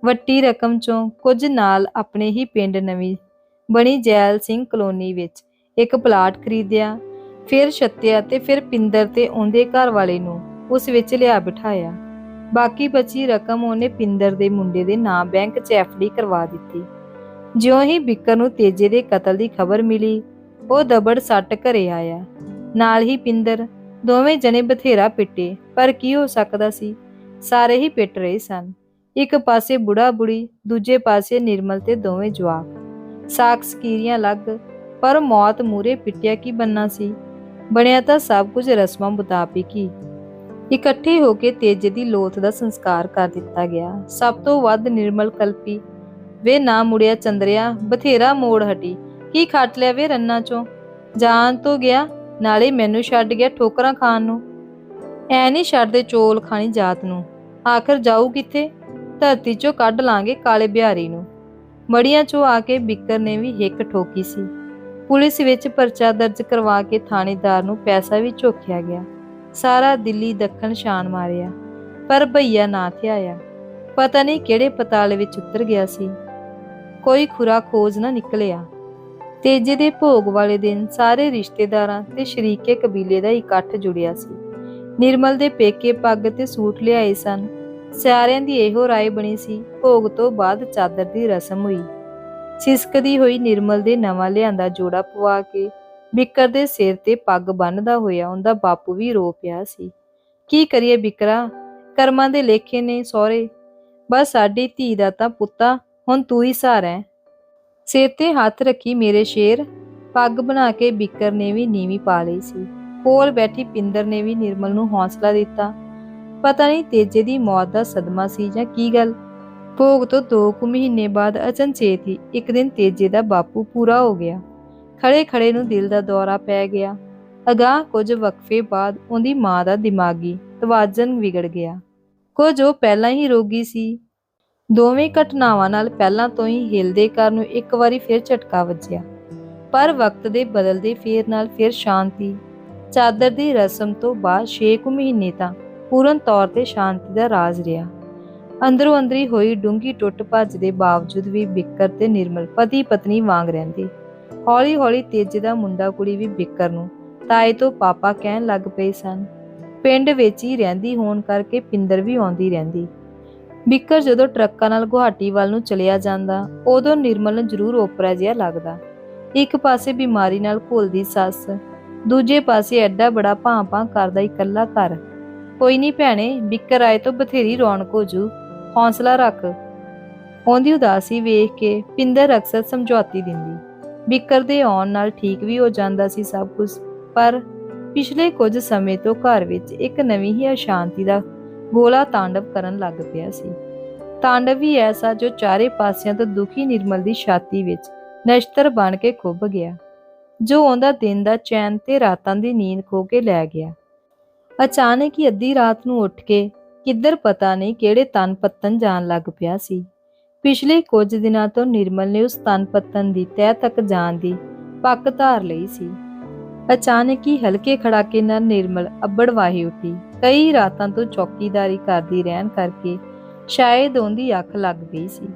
ਵੱਟੀ ਰਕਮ ਚੋਂ ਕੁਝ ਨਾਲ ਆਪਣੇ ਹੀ ਪਿੰਡ ਨਵੀਂ ਬਣੀ ਜੈਲ ਸਿੰਘ ਕਲੋਨੀ ਵਿੱਚ ਇੱਕ ਪਲਾਟ ਖਰੀਦਿਆ, ਫਿਰ ਛੱਤਿਆ ਤੇ ਫਿਰ ਪਿੰਦਰ ਤੇ ਉਹਦੇ ਘਰ ਵਾਲੇ ਨੂੰ ਉਸ ਵਿੱਚ ਲਿਆ ਬਿਠਾਇਆ। ਬਾਕੀ ਬਚੀ ਰਕਮ ਉਹਨੇ ਪਿੰਦਰ ਦੇ ਮੁੰਡੇ ਦੇ ਨਾਂ ਬੈਂਕ 'ਚ ਐਫਡੀ ਕਰਵਾ ਦਿੱਤੀ। ਜਿਉਂ ਹੀ ਬਿੱਕਰ ਨੂੰ ਤੇਜੇ ਦੇ ਕਤਲ ਦੀ ਖਬਰ ਮਿਲੀ ਉਹ ਦਬੜ ਸੱਟ ਘਰੇ ਆਇਆ। ਨਾਲ ਹੀ ਪਿੰਦਰ ਦੋਵੇਂ ਜਣੇ ਬਥੇਰਾ ਪਿੱਟੇ, ਪਰ ਕੀ ਹੋ ਸਕਦਾ ਸੀ? ਸਾਰੇ ਹੀ ਪਿੱਟ ਰਹੇ ਸਨ। ਇੱਕ ਪਾਸੇ ਬੁੜਾ ਬੁੜੀ, ਦੂਜੇ ਪਾਸੇ ਨਿਰਮਲ ਤੇ ਦੋਵੇਂ ਜਵਾਕ। ਸਾਖ ਸਕੀਰੀਆਂ ਲੱਗ, ਪਰ ਮੌਤ ਮੂਰੇ ਪਿੱਟਿਆ ਕੀ ਬੰਨਾ ਸੀ? ਬਣਿਆ ਤਾਂ ਸਭ ਕੁਝ ਰਸਮਾਂ ਮੁਤਾਬਿਕ ਹੀ। ਇਕੱਠੇ ਹੋ ਕੇ ਤੇਜੇ ਦੀ ਲੋਥ ਦਾ ਸੰਸਕਾਰ ਕਰ ਦਿੱਤਾ ਗਿਆ। ਸਭ ਤੋਂ ਵੱਧ ਨਿਰਮਲ ਕਲਪੀ, ਵੇ ਨਾ ਮੁੜਿਆ ਚੰਦਰਿਆ, ਬਥੇਰਾ ਮੋੜ ਹਟੀ। ਕੀ ਖੱਟ ਲਿਆ ਵੇ ਰੰਨਾ ਚੋਂ? ਜਾਣ ਤੋਂ ਗਿਆ, ਨਾਲੇ ਮੈਨੂੰ ਛੱਡ ਗਿਆ ਠੋਕਰਾਂ ਖਾਣ ਨੂੰ। ਐ ਨਹੀਂ ਛੱਡਦੇ ਚੋਲ ਖਾਣੀ ਜਾਤ ਨੂੰ। ਆਖਰ ਜਾਊ ਕਿੱਥੇ? ਧਰਤੀ ਚੋਂ ਕੱਢ ਲਾਂਗੇ ਕਾਲੇ ਬਿਹਾਰੀ ਨੂੰ। ਮੜੀਆਂ ਚੋਂ ਆ ਕੇ ਬਿੱਕਰ ਨੇ ਵੀ ਹਿੱਕ ਠੋਕੀ ਸੀ। ਪੁਲਿਸ ਵਿੱਚ ਪਰਚਾ ਦਰਜ ਕਰਵਾ ਕੇ ਥਾਣੇਦਾਰ ਨੂੰ ਪੈਸਾ ਵੀ ਝੋਕਿਆ ਗਿਆ। ਸਾਰਾ ਦਿੱਲੀ ਦੱਖਣ ਸ਼ਾਨ ਮਾਰਿਆ। ਪਰ ਭਈਆ ਨਾ ਥਿਆਇਆ। ਪਤਾ ਨਹੀਂ ਕਿਹੜੇ ਪਤਾਲ ਵਿੱਚ ਉਤਰ ਗਿਆ ਸੀ। ਕੋਈ ਖੁਰਾ ਖੋਜ ਨਾ ਨਿਕਲਿਆ। ਤੇਜੇ ਦੇ ਭੋਗ ਵਾਲੇ ਦਿਨ ਸਾਰੇ ਰਿਸ਼ਤੇਦਾਰਾਂ ਤੇ ਸ਼ਰੀਕੇ ਕਬੀਲੇ ਦਾ ਇਕੱਠ ਜੁੜਿਆ ਸੀ। ਨਿਰਮਲ ਦੇ ਪੇਕੇ ਪੱਗ ਤੇ ਸੂਟ ਲਿਆਏ ਸਨ। ਸਾਰਿਆਂ ਦੀ ਇਹੋ ਰਾਏ ਬਣੀ ਸੀ, ਭੋਗ ਤੋਂ ਬਾਅਦ ਚਾਦਰ ਦੀ ਰਸਮ ਹੋਈ। ਸਿਸਕਦੀ ਹੋਈ ਨਿਰਮਲ ਦੇ ਨਵਾਂ ਲਿਆਂਦਾ ਜੋੜਾ ਪਵਾ ਕੇ ਬਿੱਕਰ ਦੇ ਸਿਰ ਤੇ ਪੱਗ ਬੰਨਦਾ ਹੋਇਆ ਉਹਦਾ ਬਾਪੂ ਵੀ ਰੋ ਪਿਆ ਸੀ। ਕੀ ਕਰੀਏ ਬਿਕਰਾ? ਕਰਮਾਂ ਦੇ ਲੇਖੇ ਨੇ ਸਹੁਰੇ। ਬਸ ਸਾਡੀ ਧੀ ਦਾ ਤਾਂ ਪੁੱਤਾ, ਹੁਣ ਤੂੰ ਹੀ ਸਹਾਰਾ ਹੈ। ਸਿਰ ਤੇ ਹੱਥ ਰੱਖੀ ਮੇਰੇ ਸ਼ੇਰ, ਪੱਗ ਬਣਾ ਕੇ ਬਿੱਕਰ ਨੇ ਵੀ ਨੀਵੀਂ ਪਾ ਲਈ ਸੀ। ਕੋਲ ਬੈਠੀ ਪਿੰਦਰ ਨੇ ਵੀ ਨਿਰਮਲ ਨੂੰ ਹੌਸਲਾ ਦਿੱਤਾ। ਪਤਾ ਨਹੀਂ ਤੇਜੇ ਦੀ ਮੌਤ ਦਾ ਸਦਮਾ ਸੀ ਜਾਂ ਕੀ ਗੱਲ। ਭੋਗ ਤੋਂ 2 ਕੁ ਮਹੀਨੇ ਬਾਅਦ ਅਚਨਚੇਤ ਹੀ ਇੱਕ ਦਿਨ ਤੇਜੇ ਦਾ ਬਾਪੂ ਪੂਰਾ ਹੋ ਗਿਆ। ਖੜੇ ਖੜੇ ਨੂੰ ਦਿਲ ਦਾ ਦੌਰਾ ਪੈ ਗਿਆ। ਅਗਾਹ ਕੁਝ ਵਕਫੇ ਬਾਅਦ ਉਹਦੀ ਮਾਂ ਦਾ ਦਿਮਾਗੀ ਤਵਾਜ਼ਨ ਵਿਗੜ ਗਿਆ। ਕੁਝ ਉਹ ਪਹਿਲਾਂ ਹੀ ਰੋਗੀ ਸੀ। ਦੋਵੇਂ ਘਟਨਾਵਾਂ ਨਾਲ ਪਹਿਲਾਂ ਤੋਂ ਹੀ ਹਿਲਦੇ ਘਰ ਨੂੰ ਇੱਕ ਵਾਰੀ ਫਿਰ ਝਟਕਾ ਵੱਜਿਆ। ਪਰ ਵਕਤ ਦੇ ਬਦਲਦੇ ਫੇਰ ਨਾਲ ਫਿਰ ਸ਼ਾਂਤੀ। ਚਾਦਰ ਦੀ ਰਸਮ ਤੋਂ ਬਾਅਦ 6 ਕੁ ਮਹੀਨੇ ਤਾਂ ਪੂਰਨ ਤੌਰ ਤੇ ਸ਼ਾਂਤੀ ਦਾ ਰਾਜ ਰਿਹਾ। ਅੰਦਰੋਂ ਅੰਦਰੀ ਹੋਈ ਡੂੰਗੀ ਟੁੱਟ ਭੱਜ ਦੇ ਬਾਵਜੂਦ ਵੀ ਬਿੱਕਰ ਤੇ ਨਿਰਮਲ ਪਤੀ ਪਤਨੀ ਵਾਂਗ ਰਹਿੰਦੇ। ਹੌਲੀ ਹੌਲੀ ਤੇਜੇ ਦਾ ਮੁੰਡਾ ਕੁੜੀ ਵੀ ਬਿੱਕਰ ਨੂੰ ਤਾਏ ਤੋਂ ਪਾਪਾ ਕਹਿਣ ਲੱਗ ਪਏ ਸਨ। ਪਿੰਡ ਵਿੱਚ ਹੀ ਰਹਿੰਦੀ ਹੋਣ ਕਰਕੇ ਪਿੰਦਰ ਵੀ ਆਉਂਦੀ ਰਹਿੰਦੀ। ਬਿੱਕਰ ਜਦੋਂ ਟਰੱਕਾਂ ਨਾਲ ਗੁਹਾਟੀ ਵੱਲ ਨੂੰ ਚਲਿਆ ਜਾਂਦਾ, ਉਦੋਂ ਨਿਰਮਲ ਨੂੰ ਜ਼ਰੂਰ ਓਪਰਾ ਜਿਹਾ ਲੱਗਦਾ। ਇੱਕ ਪਾਸੇ ਬਿਮਾਰੀ ਨਾਲ ਘੁਲਦੀ ਸੱਸ, ਦੂਜੇ ਪਾਸੇ ਐਡਾ ਬੜਾ ਭਾਂ-ਭਾਂ ਕਰਦਾ ਇਕੱਲਾ ਘਰ। ਕੋਈ ਨਹੀਂ ਭੈਣੇ, ਬਿੱਕਰ ਆਏ ਤੋਂ ਬਥੇਰੀ ਰੌਣਕ ਹੋ ਜੂ। ਹੌਸਲਾ ਰੱਖ। ਉਹਦੀ ਉਦਾਸੀ ਵੇਖ ਕੇ ਪਿੰਦਰ ਅਕਸਰ ਸਮਝੌਤੀ ਦਿੰਦੀ। ਬਿੱਕਰ ਦੇ ਆਉਣ ਨਾਲ ਠੀਕ ਵੀ ਹੋ ਜਾਂਦਾ ਸੀ ਸਭ ਕੁਝ ਪਰ ਪਿਛਲੇ ਕੁਝ ਸਮੇਂ ਤੋਂ ਘਰ ਵਿੱਚ ਇੱਕ ਨਵੀਂ ਹੀ ਅਸ਼ਾਂਤੀ ਦਾ ਗੋਲਾ ਤਾਂਡਵ ਕਰਨ ਲੱਗ ਪਿਆ ਸੀ। ਤਾਂਡਵ ਵੀ ਐਸਾ ਜੋ ਚਾਰੇ ਪਾਸਿਆਂ ਤੋਂ ਦੁਖੀ ਨਿਰਮਲ ਦੀ ਛਾਤੀ ਵਿੱਚ ਨਸ਼ਤਰ ਬਣ ਕੇ ਖੁੱਭ ਗਿਆ, ਜੋ ਉਹਦਾ ਦਿਨ ਦਾ ਚੈਨ ਤੇ ਰਾਤਾਂ ਦੀ ਨੀਂਦ ਖੋ ਕੇ ਲੈ ਗਿਆ। ਅਚਾਨਕ ਹੀ ਅੱਧੀ ਰਾਤ ਨੂੰ ਉੱਠ ਕੇ ਕਿੱਧਰ ਪਤਾ ਨਹੀਂ ਕਿਹੜੇ ਤਨ ਪੱਤਨ ਜਾਣ ਲੱਗ ਪਿਆ ਸੀ। ਪਿਛਲੇ ਕੁਝ ਦਿਨਾਂ ਤੋਂ ਨਿਰਮਲ ਨੇ ਉਸ ਤਨ ਪੱਤਨ ਦੀ ਤਹਿ ਤੱਕ ਜਾਣ ਦੀ ਪੱਕ ਧਾਰ ਲਈ ਸੀ। ਅਚਾਨਕ ਹੀ ਹਲਕੇ ਖੜਾਕੇ ਨਾਲ ਨਿਰਮਲ ਅੱਬੜ ਵਾਹੀ ਉੱਠੀ। ਕਈ ਰਾਤਾਂ ਤੋਂ ਚੌਕੀਦਾਰੀ ਕਰਦੀ ਰਹਿਣ ਕਰਕੇ ਸ਼ਾਇਦ ਉਹਦੀ ਅੱਖ ਲੱਗ ਗਈ ਸੀ।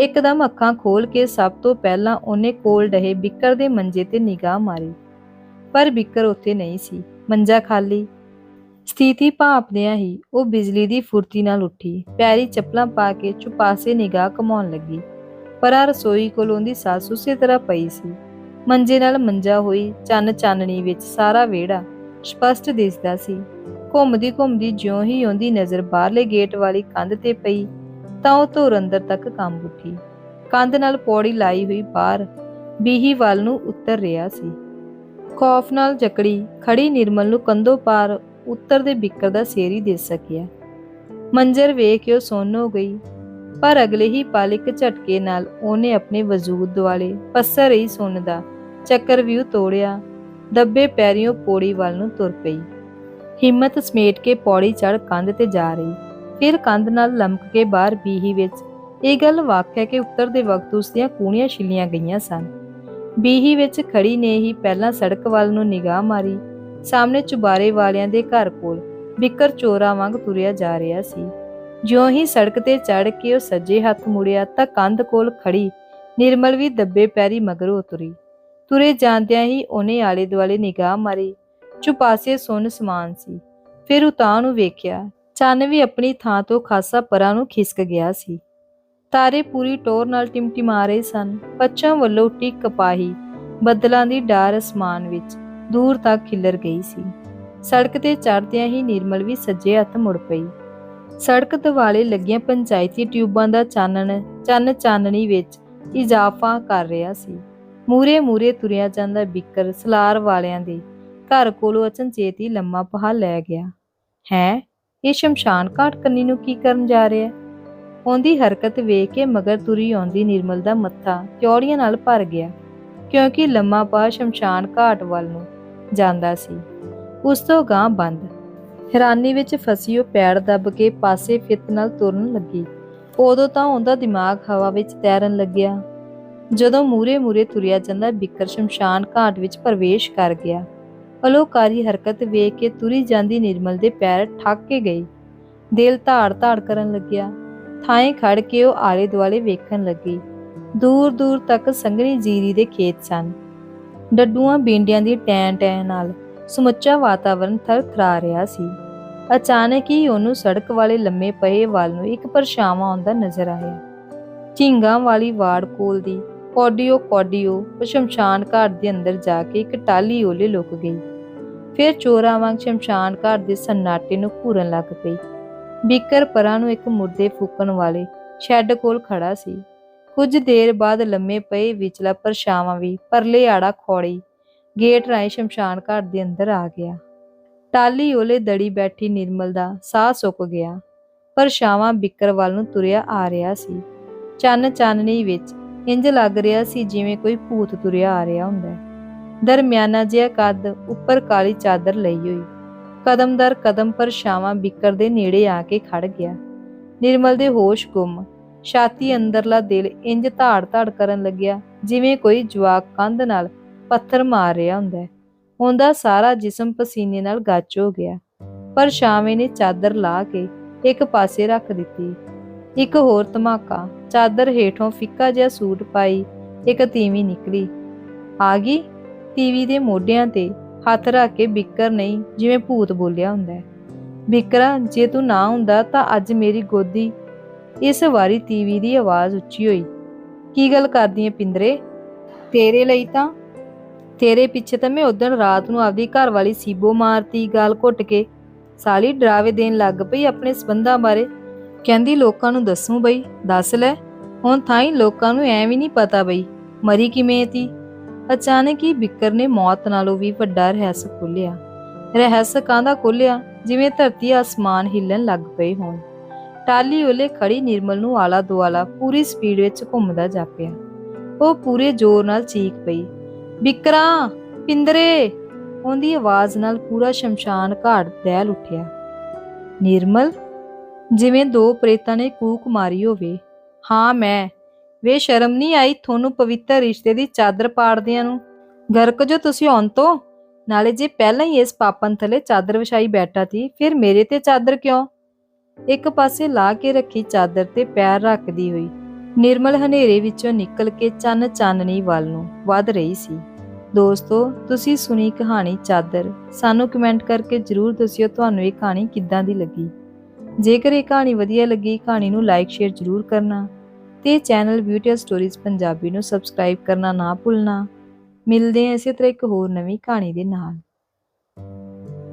ਇੱਕਦਮ ਅੱਖਾਂ ਖੋਲ ਕੇ ਸਭ ਤੋਂ ਪਹਿਲਾਂ ਉਹਨੇ ਕੋਲ ਡਹੇ ਬਿੱਕਰ ਦੇ ਮੰਜੇ ਤੇ ਨਿਗਾਹ ਮਾਰੀ। ਪਰ ਬਿੱਕਰ ਉੱਥੇ ਨਹੀਂ ਸੀ। ਮੰਜਾ ਖਾਲੀ। ਸਥਿਤੀ ਭਾਪਦਿਆਂ ਹੀ ਉਹ ਬਿਜਲੀ ਦੀ ਫੁਰਤੀ ਨਾਲ ਉੱਠੀ। ਪੈਰੀ ਚੱਪਲਾਂ ਪਾ ਕੇ ਚੁਪਾਸੇ ਨਿਗਾਹ ਕਮਾਉਣ ਲੱਗੀ। ਪਰ ਆ ਰਸੋਈ ਕੋਲ ਉਹਦੀ ਸੱਸ ਉਸੇ ਤਰ੍ਹਾਂ ਪਈ ਸੀ। ਮੰਜੇ ਨਾਲ ਮੰਜਾ ਹੋਈ ਚੰਨ ਚਾਨਣੀ ਵਿੱਚ ਸਾਰਾ ਵਿਹੜਾ ਸਪਸ਼ਟ ਦਿਸਦਾ ਸੀ। ਘੁੰਮਦੀ ਘੁੰਮਦੀ ਜਿਉਂ ਹੀ ਉਹਦੀ ਨਜ਼ਰ ਬਾਹਰਲੇ ਗੇਟ ਵਾਲੀ ਕੰਧ ਤੇ ਪਈ, ਤਾਂ ਉਹ ਧੁਰ ਅੰਦਰ ਤੱਕ ਕੰਬ ਉੱਠੀ। ਕੰਧ ਨਾਲ ਪੌੜੀ ਲਾਈ ਹੋਈ ਬਾਹਰ ਬੀਹੀ ਵੱਲ ਨੂੰ ਉੱਤਰ ਰਿਹਾ ਸੀ। ਖੌਫ ਨਾਲ ਜਕੜੀ ਖੜੀ ਨਿਰਮਲ ਨੂੰ ਕੰਧੋਂ ਪਾਰ ਉੱਤਰ ਦੇ ਬਿੱਕਰ ਦਾ ਸੇਰੀ ਦੇ ਸਕਿਆ। ਮੰਜ਼ਰ ਵੇਖ ਕੇ ਉਹ ਸੁੰਨ ਹੋ ਗਈ, ਪਰ ਅਗਲੇ ਹੀ ਪਲ ਇੱਕ ਝਟਕੇ ਨਾਲ ਉਹਨੇ ਆਪਣੇ ਵਜੂਦ ਦੁਆਲੇ ਪਸਰ ਰਹੀ ਸੁਣਦਾ ਦਾ ਚੱਕਰ ਵੀ ਤੋੜਿਆ। ਦੱਬੇ ਪੈਰੀਂ ਪੌੜੀ ਵੱਲ ਨੂੰ ਤੁਰ ਪਈ। ਹਿੰਮਤ ਸਮੇਟ ਕੇ ਪੌੜੀ ਚੜ ਕੰਧ ਤੇ ਜਾ ਰਹੀ। ਫਿਰ ਕੰਧ ਨਾਲ ਲਮਕ ਕੇ ਬਾਹਰ ਬੀਹੀ ਵਿੱਚ ਇਹ ਗੱਲ ਵਾਕਿਆ ਕਿ ਉੱਤਰ ਦੇ ਵਕਤ ਉਸ ਦੀਆਂ ਕੂਣੀਆਂ ਛਿੱਲੀਆਂ ਗਈਆਂ ਸਨ। ਬੀਹੀ ਵਿੱਚ ਖੜੀ ਨੇ ਹੀ ਪਹਿਲਾਂ ਸੜਕ ਵੱਲ ਨੂੰ ਨਿਗਾਹ ਮਾਰੀ। ਸਾਹਮਣੇ ਚੁਬਾਰੇ ਵਾਲਿਆਂ ਦੇ ਘਰ ਕੋਲ ਬਿਕਰ ਚੋਰਾ ਵਾਂਗ ਤੁਰਿਆ ਜਾ ਰਿਹਾ ਸੀ। ਜਿਉਂ ਹੀ ਸੜਕ ਤੇ ਚੜ ਕੇ ਉਹ ਸੱਜੇ ਹੱਥ ਮੁੜਿਆ ਤਾਂ ਕੰਧ ਕੋਲ ਖੜੀ ਨਿਰਮਲ ਵੀ ਦੱਬੇ ਪੈਰੀ ਮਗਰੋਂ ਉਤਰੀ। ਤੁਰੇ ਜਾਂਦਿਆਂ ਹੀ ਉਹਨੇ ਆਲੇ ਦੁਆਲੇ ਨਿਗਾਹ ਮਾਰੀ। ਚੁਪਾਸੇ ਸੁੰਨ ਸਮਾਨ ਸੀ। ਫਿਰ ਉਤਾਂ ਨੂੰ ਵੇਖਿਆ, ਚੰਨ ਵੀ ਆਪਣੀ ਥਾਂ ਤੋਂ ਖਾਸਾ ਪਰਾਂ ਨੂੰ ਖਿਸਕ ਗਿਆ ਸੀ। ਤਾਰੇ ਪੂਰੀ ਟੋਰ ਨਾਲ ਟਿਮਟਿਮਾ ਰਹੇ ਸਨ। ਪੱਛਮ ਵੱਲੋਂ ਉੱਠੀ ਕਪਾਹੀ, ਬੱਦਲਾਂ ਦੀ ਡਾਰ ਅਸਮਾਨ ਵਿੱਚ ਦੂਰ ਤੱਕ ਖਿਲਰ ਗਈ ਸੀ। ਸੜਕ ਤੇ ਚੜ੍ਹਦਿਆਂ ਹੀ ਨਿਰਮਲ ਵੀ ਸੱਜੇ ਹੱਥ ਮੁੜ ਪਈ। ਸੜਕ ਦਿਵਾਲੇ ਲੱਗੀਆਂ ਪੰਚਾਇਤੀ ਟਿਊਬਾਂ ਦਾ ਚਾਨਣ ਚੰਨ ਚਾਨਣੀ ਵਿੱਚ ਇਜ਼ਾਫਾ ਕਰ ਰਿਹਾ ਸੀ। ਮੂਰੇ ਮੂਰੇ ਤੁਰਿਆ ਜਾਂਦਾ ਬਿੱਕਰ ਸਲਾਰ ਵਾਲਿਆਂ ਦੇ। ਘਰ ਕੋਲੋਂ ਅਚਨਚੇਤ ਹੀ ਲੰਮਾ ਪਹਾ ਲੈ ਗਿਆ। ਹੈ, ਇਹ ਸ਼ਮਸ਼ਾਨ ਘਾਟ ਕੰਨੀ ਨੂੰ ਕੀ ਕਰਨ ਜਾ ਰਿਹਾ? ਉਹਦੀ ਹਰਕਤ ਵੇਖ ਕੇ ਮਗਰ ਤੁਰੀ ਆਉਂਦੀ ਨਿਰਮਲ ਦਾ ਮੱਥਾ ਚੌੜੀਆਂ ਨਾਲ ਭਰ ਗਿਆ, ਕਿਉਂਕਿ ਲੰਮਾ ਪਾ ਸ਼ਮਸ਼ਾਨ ਘਾਟ ਵੱਲ ਨੂੰ ਜਾਂਦਾ ਸੀ। ਉਸ ਤੋਂ ਗਾਂ ਬੰਦ। ਹੈਰਾਨੀ ਵਿੱਚ ਫਸੀ ਉਹ ਪੈਰ ਦੱਬ ਕੇ ਪਾਸੇ ਫਿੱਤ ਨਾਲ ਤੁਰਨ ਲੱਗੀ। ਉਦੋਂ ਤਾਂ ਉਹਦਾ ਦਿਮਾਗ ਹਵਾ ਵਿੱਚ ਤੈਰਨ ਲੱਗਿਆ। ਜਦੋਂ ਮੂਰੇ ਮੂਰੇ ਤੁਰਿਆ ਜਾਂਦਾ, ਬਿੱਕਰ ਸ਼ਮਸ਼ਾਨ ਘਾਟ ਵਿੱਚ ਪ੍ਰਵੇਸ਼ ਕਰ ਗਿਆ। ਅਲੋਕਾਰੀ ਹਰਕਤ ਵੇਖ ਕੇ ਤੁਰੀ ਜਾਂਦੀ ਨਿਰਮਲ ਦੇ ਪੈਰ ਠੱਕ ਕੇ ਗਏ ਦਿਲ ਧਾੜ ਧਾੜ ਕਰਨ ਲੱਗਿਆ। ਥਾਂ ਖੜ ਕੇ ਉਹ ਆਲੇ ਦੁਆਲੇ ਵੇਖਣ ਲੱਗੀ। ਦੂਰ ਦੂਰ ਤੱਕ ਸੰਘਣੀ ਜੀਰੀ ਦੇ ਖੇਤ ਸਨ। ਡੱਡੂਆਂ ਬੀਂਡਿਆਂ ਦੀ ਟੈਂ ਟੈਂ ਨਾਲ ਸਮੁੱਚਾ ਵਾਤਾਵਰਣ ਥਰਥਰਾ ਰਿਹਾ ਸੀ। ਅਚਾਨਕ ਹੀ ਉਹਨੂੰ ਸੜਕ ਵਾਲੇ ਲੰਮੇ ਪਏ ਵੱਲ ਨੂੰ ਇੱਕ ਪਰਛਾਵਾਂ ਆਉਂਦਾ ਨਜ਼ਰ ਆਇਆ। ਝਿੰਗਾਂ ਵਾਲੀ ਵਾੜ ਕੋਲ ਦੀ ਕੋਡੀਓ ਕੋਡੀਓ ਉਹ ਸ਼ਮਸ਼ਾਨ ਘਾਟ ਦੇ ਅੰਦਰ ਜਾ ਕੇ ਇੱਕ ਟਾਲੀ ਓਲੇ ਲੁਕ ਗਈ। ਫਿਰ ਚੋਰਾਂ ਵਾਂਗ ਸ਼ਮਸ਼ਾਨ ਘਾਟ ਦੇ ਸੰਨਾਟੇ ਨੂੰ ਘੂਰਨ ਲੱਗ ਪਈ। ਬਿੱਕਰ ਪਰਾਂ ਨੂੰ ਇੱਕ ਮੁਰਦੇ ਫੂਕਣ ਵਾਲੇ ਸ਼ੈੱਡ ਕੋਲ ਖੜਾ ਸੀ। ਕੁਝ ਦੇਰ ਬਾਅਦ ਲੰਮੇ ਪਏ ਵਿਚਲਾ ਪਰਛਾਵਾਂ ਵੀ ਪਰਲੇ ਆੜਾ ਖੋੜੀ ਗੇਟ ਰਾਹੀਂ ਸ਼ਮਸ਼ਾਨ ਘਾਟ ਦੇ ਅੰਦਰ ਆ ਗਿਆ। ਟਾਲੀ ਓਲੇ ਦੜੀ ਬੈਠੀ ਨਿਰਮਲ ਦਾ ਸਾਹ ਸੁੱਕ ਗਿਆ। ਪਰਛਾਵਾਂ ਬਿੱਕਰ ਵੱਲ ਨੂੰ ਤੁਰਿਆ ਆ ਰਿਹਾ ਸੀ। ਚੰਨ ਚਾਨਣੀ ਵਿੱਚ ਇੰਜ ਲੱਗ ਰਿਹਾ ਸੀ ਜਿਵੇਂ ਕੋਈ ਭੂਤ ਤੁਰਿਆ ਆ ਰਿਹਾ ਹੁੰਦਾ ਹੈ। ਦਰਮਿਆਨਾ ਜਿਹਾ ਕੱਦ ਉੱਪਰ ਕਾਲੀ ਚਾਦਰ ਲਈ ਹੋਈ। ਕਦਮ ਦਰ ਕਦਮ ਪਰ ਛਾਵਾਂ ਬਿਕਰ ਦੇ ਨੇੜੇ ਆ ਕੇ ਖੜ ਗਿਆ। ਨਿਰਮਲ ਦੇ ਹੋਸ਼ ਗੁੰਮ। ਛਾਤੀ ਅੰਦਰਲਾ ਦਿਲ ਇੰਜ ਧਾੜ ਧਾੜ ਕਰਨ ਲੱਗਿਆ, ਜਿਵੇਂ ਕੋਈ ਜਵਾਕ ਕੰਧ ਨਾਲ ਪੱਥਰ ਮਾਰ ਰਿਹਾ ਹੁੰਦਾ ਹੈ। ਉਹਦਾ ਸਾਰਾ ਜਿਸਮ ਪਸੀਨੇ ਨਾਲ ਗੱਜ ਹੋ ਗਿਆ। ਪਰ ਛਾਵੇਂ ਨੇ ਚਾਦਰ ਲਾ ਕੇ ਇੱਕ ਪਾਸੇ ਰੱਖ ਦਿੱਤੀ। ਇੱਕ ਹੋਰ ਧਮਾਕਾ। ਚਾਦਰ ਹੇਠੋਂ ਫਿੱਕਾ ਜਿਹਾ ਸੂਟ ਪਾਈ ਇੱਕ ਤੀਵੀਂ ਨਿਕਲੀ। ਆ ਗਈ ਤੀਵੀ ਦੇ ਮੋਢਿਆਂ ਤੇ ਹੱਥ ਰੱਖ ਕੇ ਬਿੱਕਰ ਨਹੀਂ ਜਿਵੇਂ ਭੂਤ ਬੋਲਿਆ ਹੁੰਦਾ ਹੈ। ਜੇ ਤੂੰ ਨਾ ਹੁੰਦਾ ਤਾਂ ਅੱਜ ਮੇਰੀ ਗੋਦੀ ਇਸ ਵਾਰੀ ਤੀਵੀ ਦੀ ਆਵਾਜ਼ ਉੱਚੀ ਹੋਈ। ਕੀ ਗੱਲ ਕਰਦੀ ਏ ਪਿੰਦਰੇ? ਤੇਰੇ ਲਈ ਤਾਂ, ਤੇਰੇ ਪਿੱਛੇ ਤਾਂ ਮੈਂ ਉਦੋਂ ਰਾਤ ਨੂੰ ਆਪਦੀ ਘਰ ਵਾਲੀ ਸੀਬੋ ਮਾਰਤੀ ਗਾਲ ਘੁੱਟ ਕੇ ਸਾਲੀ ਡਰਾਵੇ ਦੇਣ ਲੱਗ ਪਈ ਆਪਣੇ ਸਬੰਧਾਂ ਬਾਰੇ। ਕਹਿੰਦੀ ਲੋਕਾਂ ਨੂੰ ਦੱਸੂ ਬਈ, ਦੱਸ ਲੈ। ਹੁਣ ਥਾਈ ਲੋਕਾਂ ਨੂੰ ਐ ਵੀ ਨਹੀਂ ਪਤਾ ਬਈ, ਮਰੀ ਕਿਵੇਂ ਤੀ? ਅਚਾਨਕ ਹੀ ਬਿੱਕਰ ਨੇ ਮੌਤ ਨਾਲੋਂ ਵੀ ਵੱਡਾ ਰਹੱਸ ਖੋਲਿਆ ਰਹੱਸ ਕਾਹਦਾ ਖੋਲਿਆ ਜਿਵੇਂ ਧਰਤੀ ਆਸਮਾਨ ਹਿੱਲਣ ਲੱਗ ਪਏ ਹੋਣ। ਟਾਲੀ ਉਲੇ ਖੜੀ ਨਿਰਮਲ ਨੂੰ ਆਲਾ ਦੁਆਲਾ ਪੂਰੀ ਸਪੀਡ ਵਿੱਚ ਘੁੰਮਦਾ ਜਾਪਿਆ। ਉਹ ਪੂਰੇ ਜ਼ੋਰ ਨਾਲ ਚੀਕ ਪਈ, ਬਿੱਕਰਾ, ਪਿੰਦਰੇ! ਉਹਦੀ ਆਵਾਜ਼ ਨਾਲ ਪੂਰਾ ਸ਼ਮਸ਼ਾਨ ਘਾਟ ਦਹਿਲ ਉੱਠਿਆ। ਨਿਰਮਲ ਜਿਵੇਂ ਦੋ ਪ੍ਰੇਤਾਂ ਨੇ ਕੂਕ ਮਾਰੀ ਹੋਵੇ। ਹਾਂ, ਮੈਂ। ਵੇ, ਸ਼ਰਮ ਨਹੀਂ ਆਈ ਤੁਹਾਨੂੰ ਪਵਿੱਤਰ ਰਿਸ਼ਤੇ ਦੀ ਚਾਦਰ ਪਾੜਦਿਆਂ ਨੂੰ? ਗਰਕ ਜੋ ਤੁਸੀਂ ਆਉਣ ਤੋਂ? ਨਾਲੇ ਜੇ ਪਹਿਲਾਂ ਹੀ ਇਸ ਪਾਪਨ ਥਲੇ ਚਾਦਰ ਵਿਛਾਈ ਬੈਠਾ ਸੀ ਫਿਰ ਮੇਰੇ ਤੇ ਚਾਦਰ ਕਿਉਂ? ਇੱਕ ਪਾਸੇ ਲਾ ਕੇ ਰੱਖੀ ਚਾਦਰ ਤੇ ਪੈਰ ਰੱਖਦੀ ਹੋਈ, ਨਿਰਮਲ ਹਨੇਰੇ ਵਿੱਚੋਂ ਨਿਕਲ ਕੇ ਚੰਨ ਚਾਨਣੀ ਵੱਲ ਨੂੰ ਵੱਧ ਰਹੀ ਸੀ। ਦੋਸਤੋ, ਤੁਸੀਂ ਸੁਣੀ ਕਹਾਣੀ ਚਾਦਰ। ਸਾਨੂੰ ਕਮੈਂਟ ਕਰਕੇ ਜਰੂਰ ਦੱਸਿਓ ਤੁਹਾਨੂੰ ਇਹ ਕਹਾਣੀ ਕਿੱਦਾਂ ਦੀ ਲੱਗੀ। ਜੇਕਰ ਇਹ ਕਹਾਣੀ ਵਧੀਆ ਲੱਗੀ, ਕਹਾਣੀ ਨੂੰ ਲਾਈਕ ਸ਼ੇਅਰ ਜਰੂਰ ਕਰਨਾ ਤੇ ਚੈਨਲ ਬਿਊਟੀ ਸਟੋਰੀਜ਼ ਪੰਜਾਬੀ ਨੂੰ ਸਬਸਕ੍ਰਾਈਬ ਕਰਨਾ ਨਾ ਭੁੱਲਣਾ। ਮਿਲਦੇ ਹਾਂ ਇਸੇ ਤਰ੍ਹਾਂ ਇੱਕ ਹੋਰ ਨਵੀਂ ਕਹਾਣੀ ਦੇ ਨਾਲ।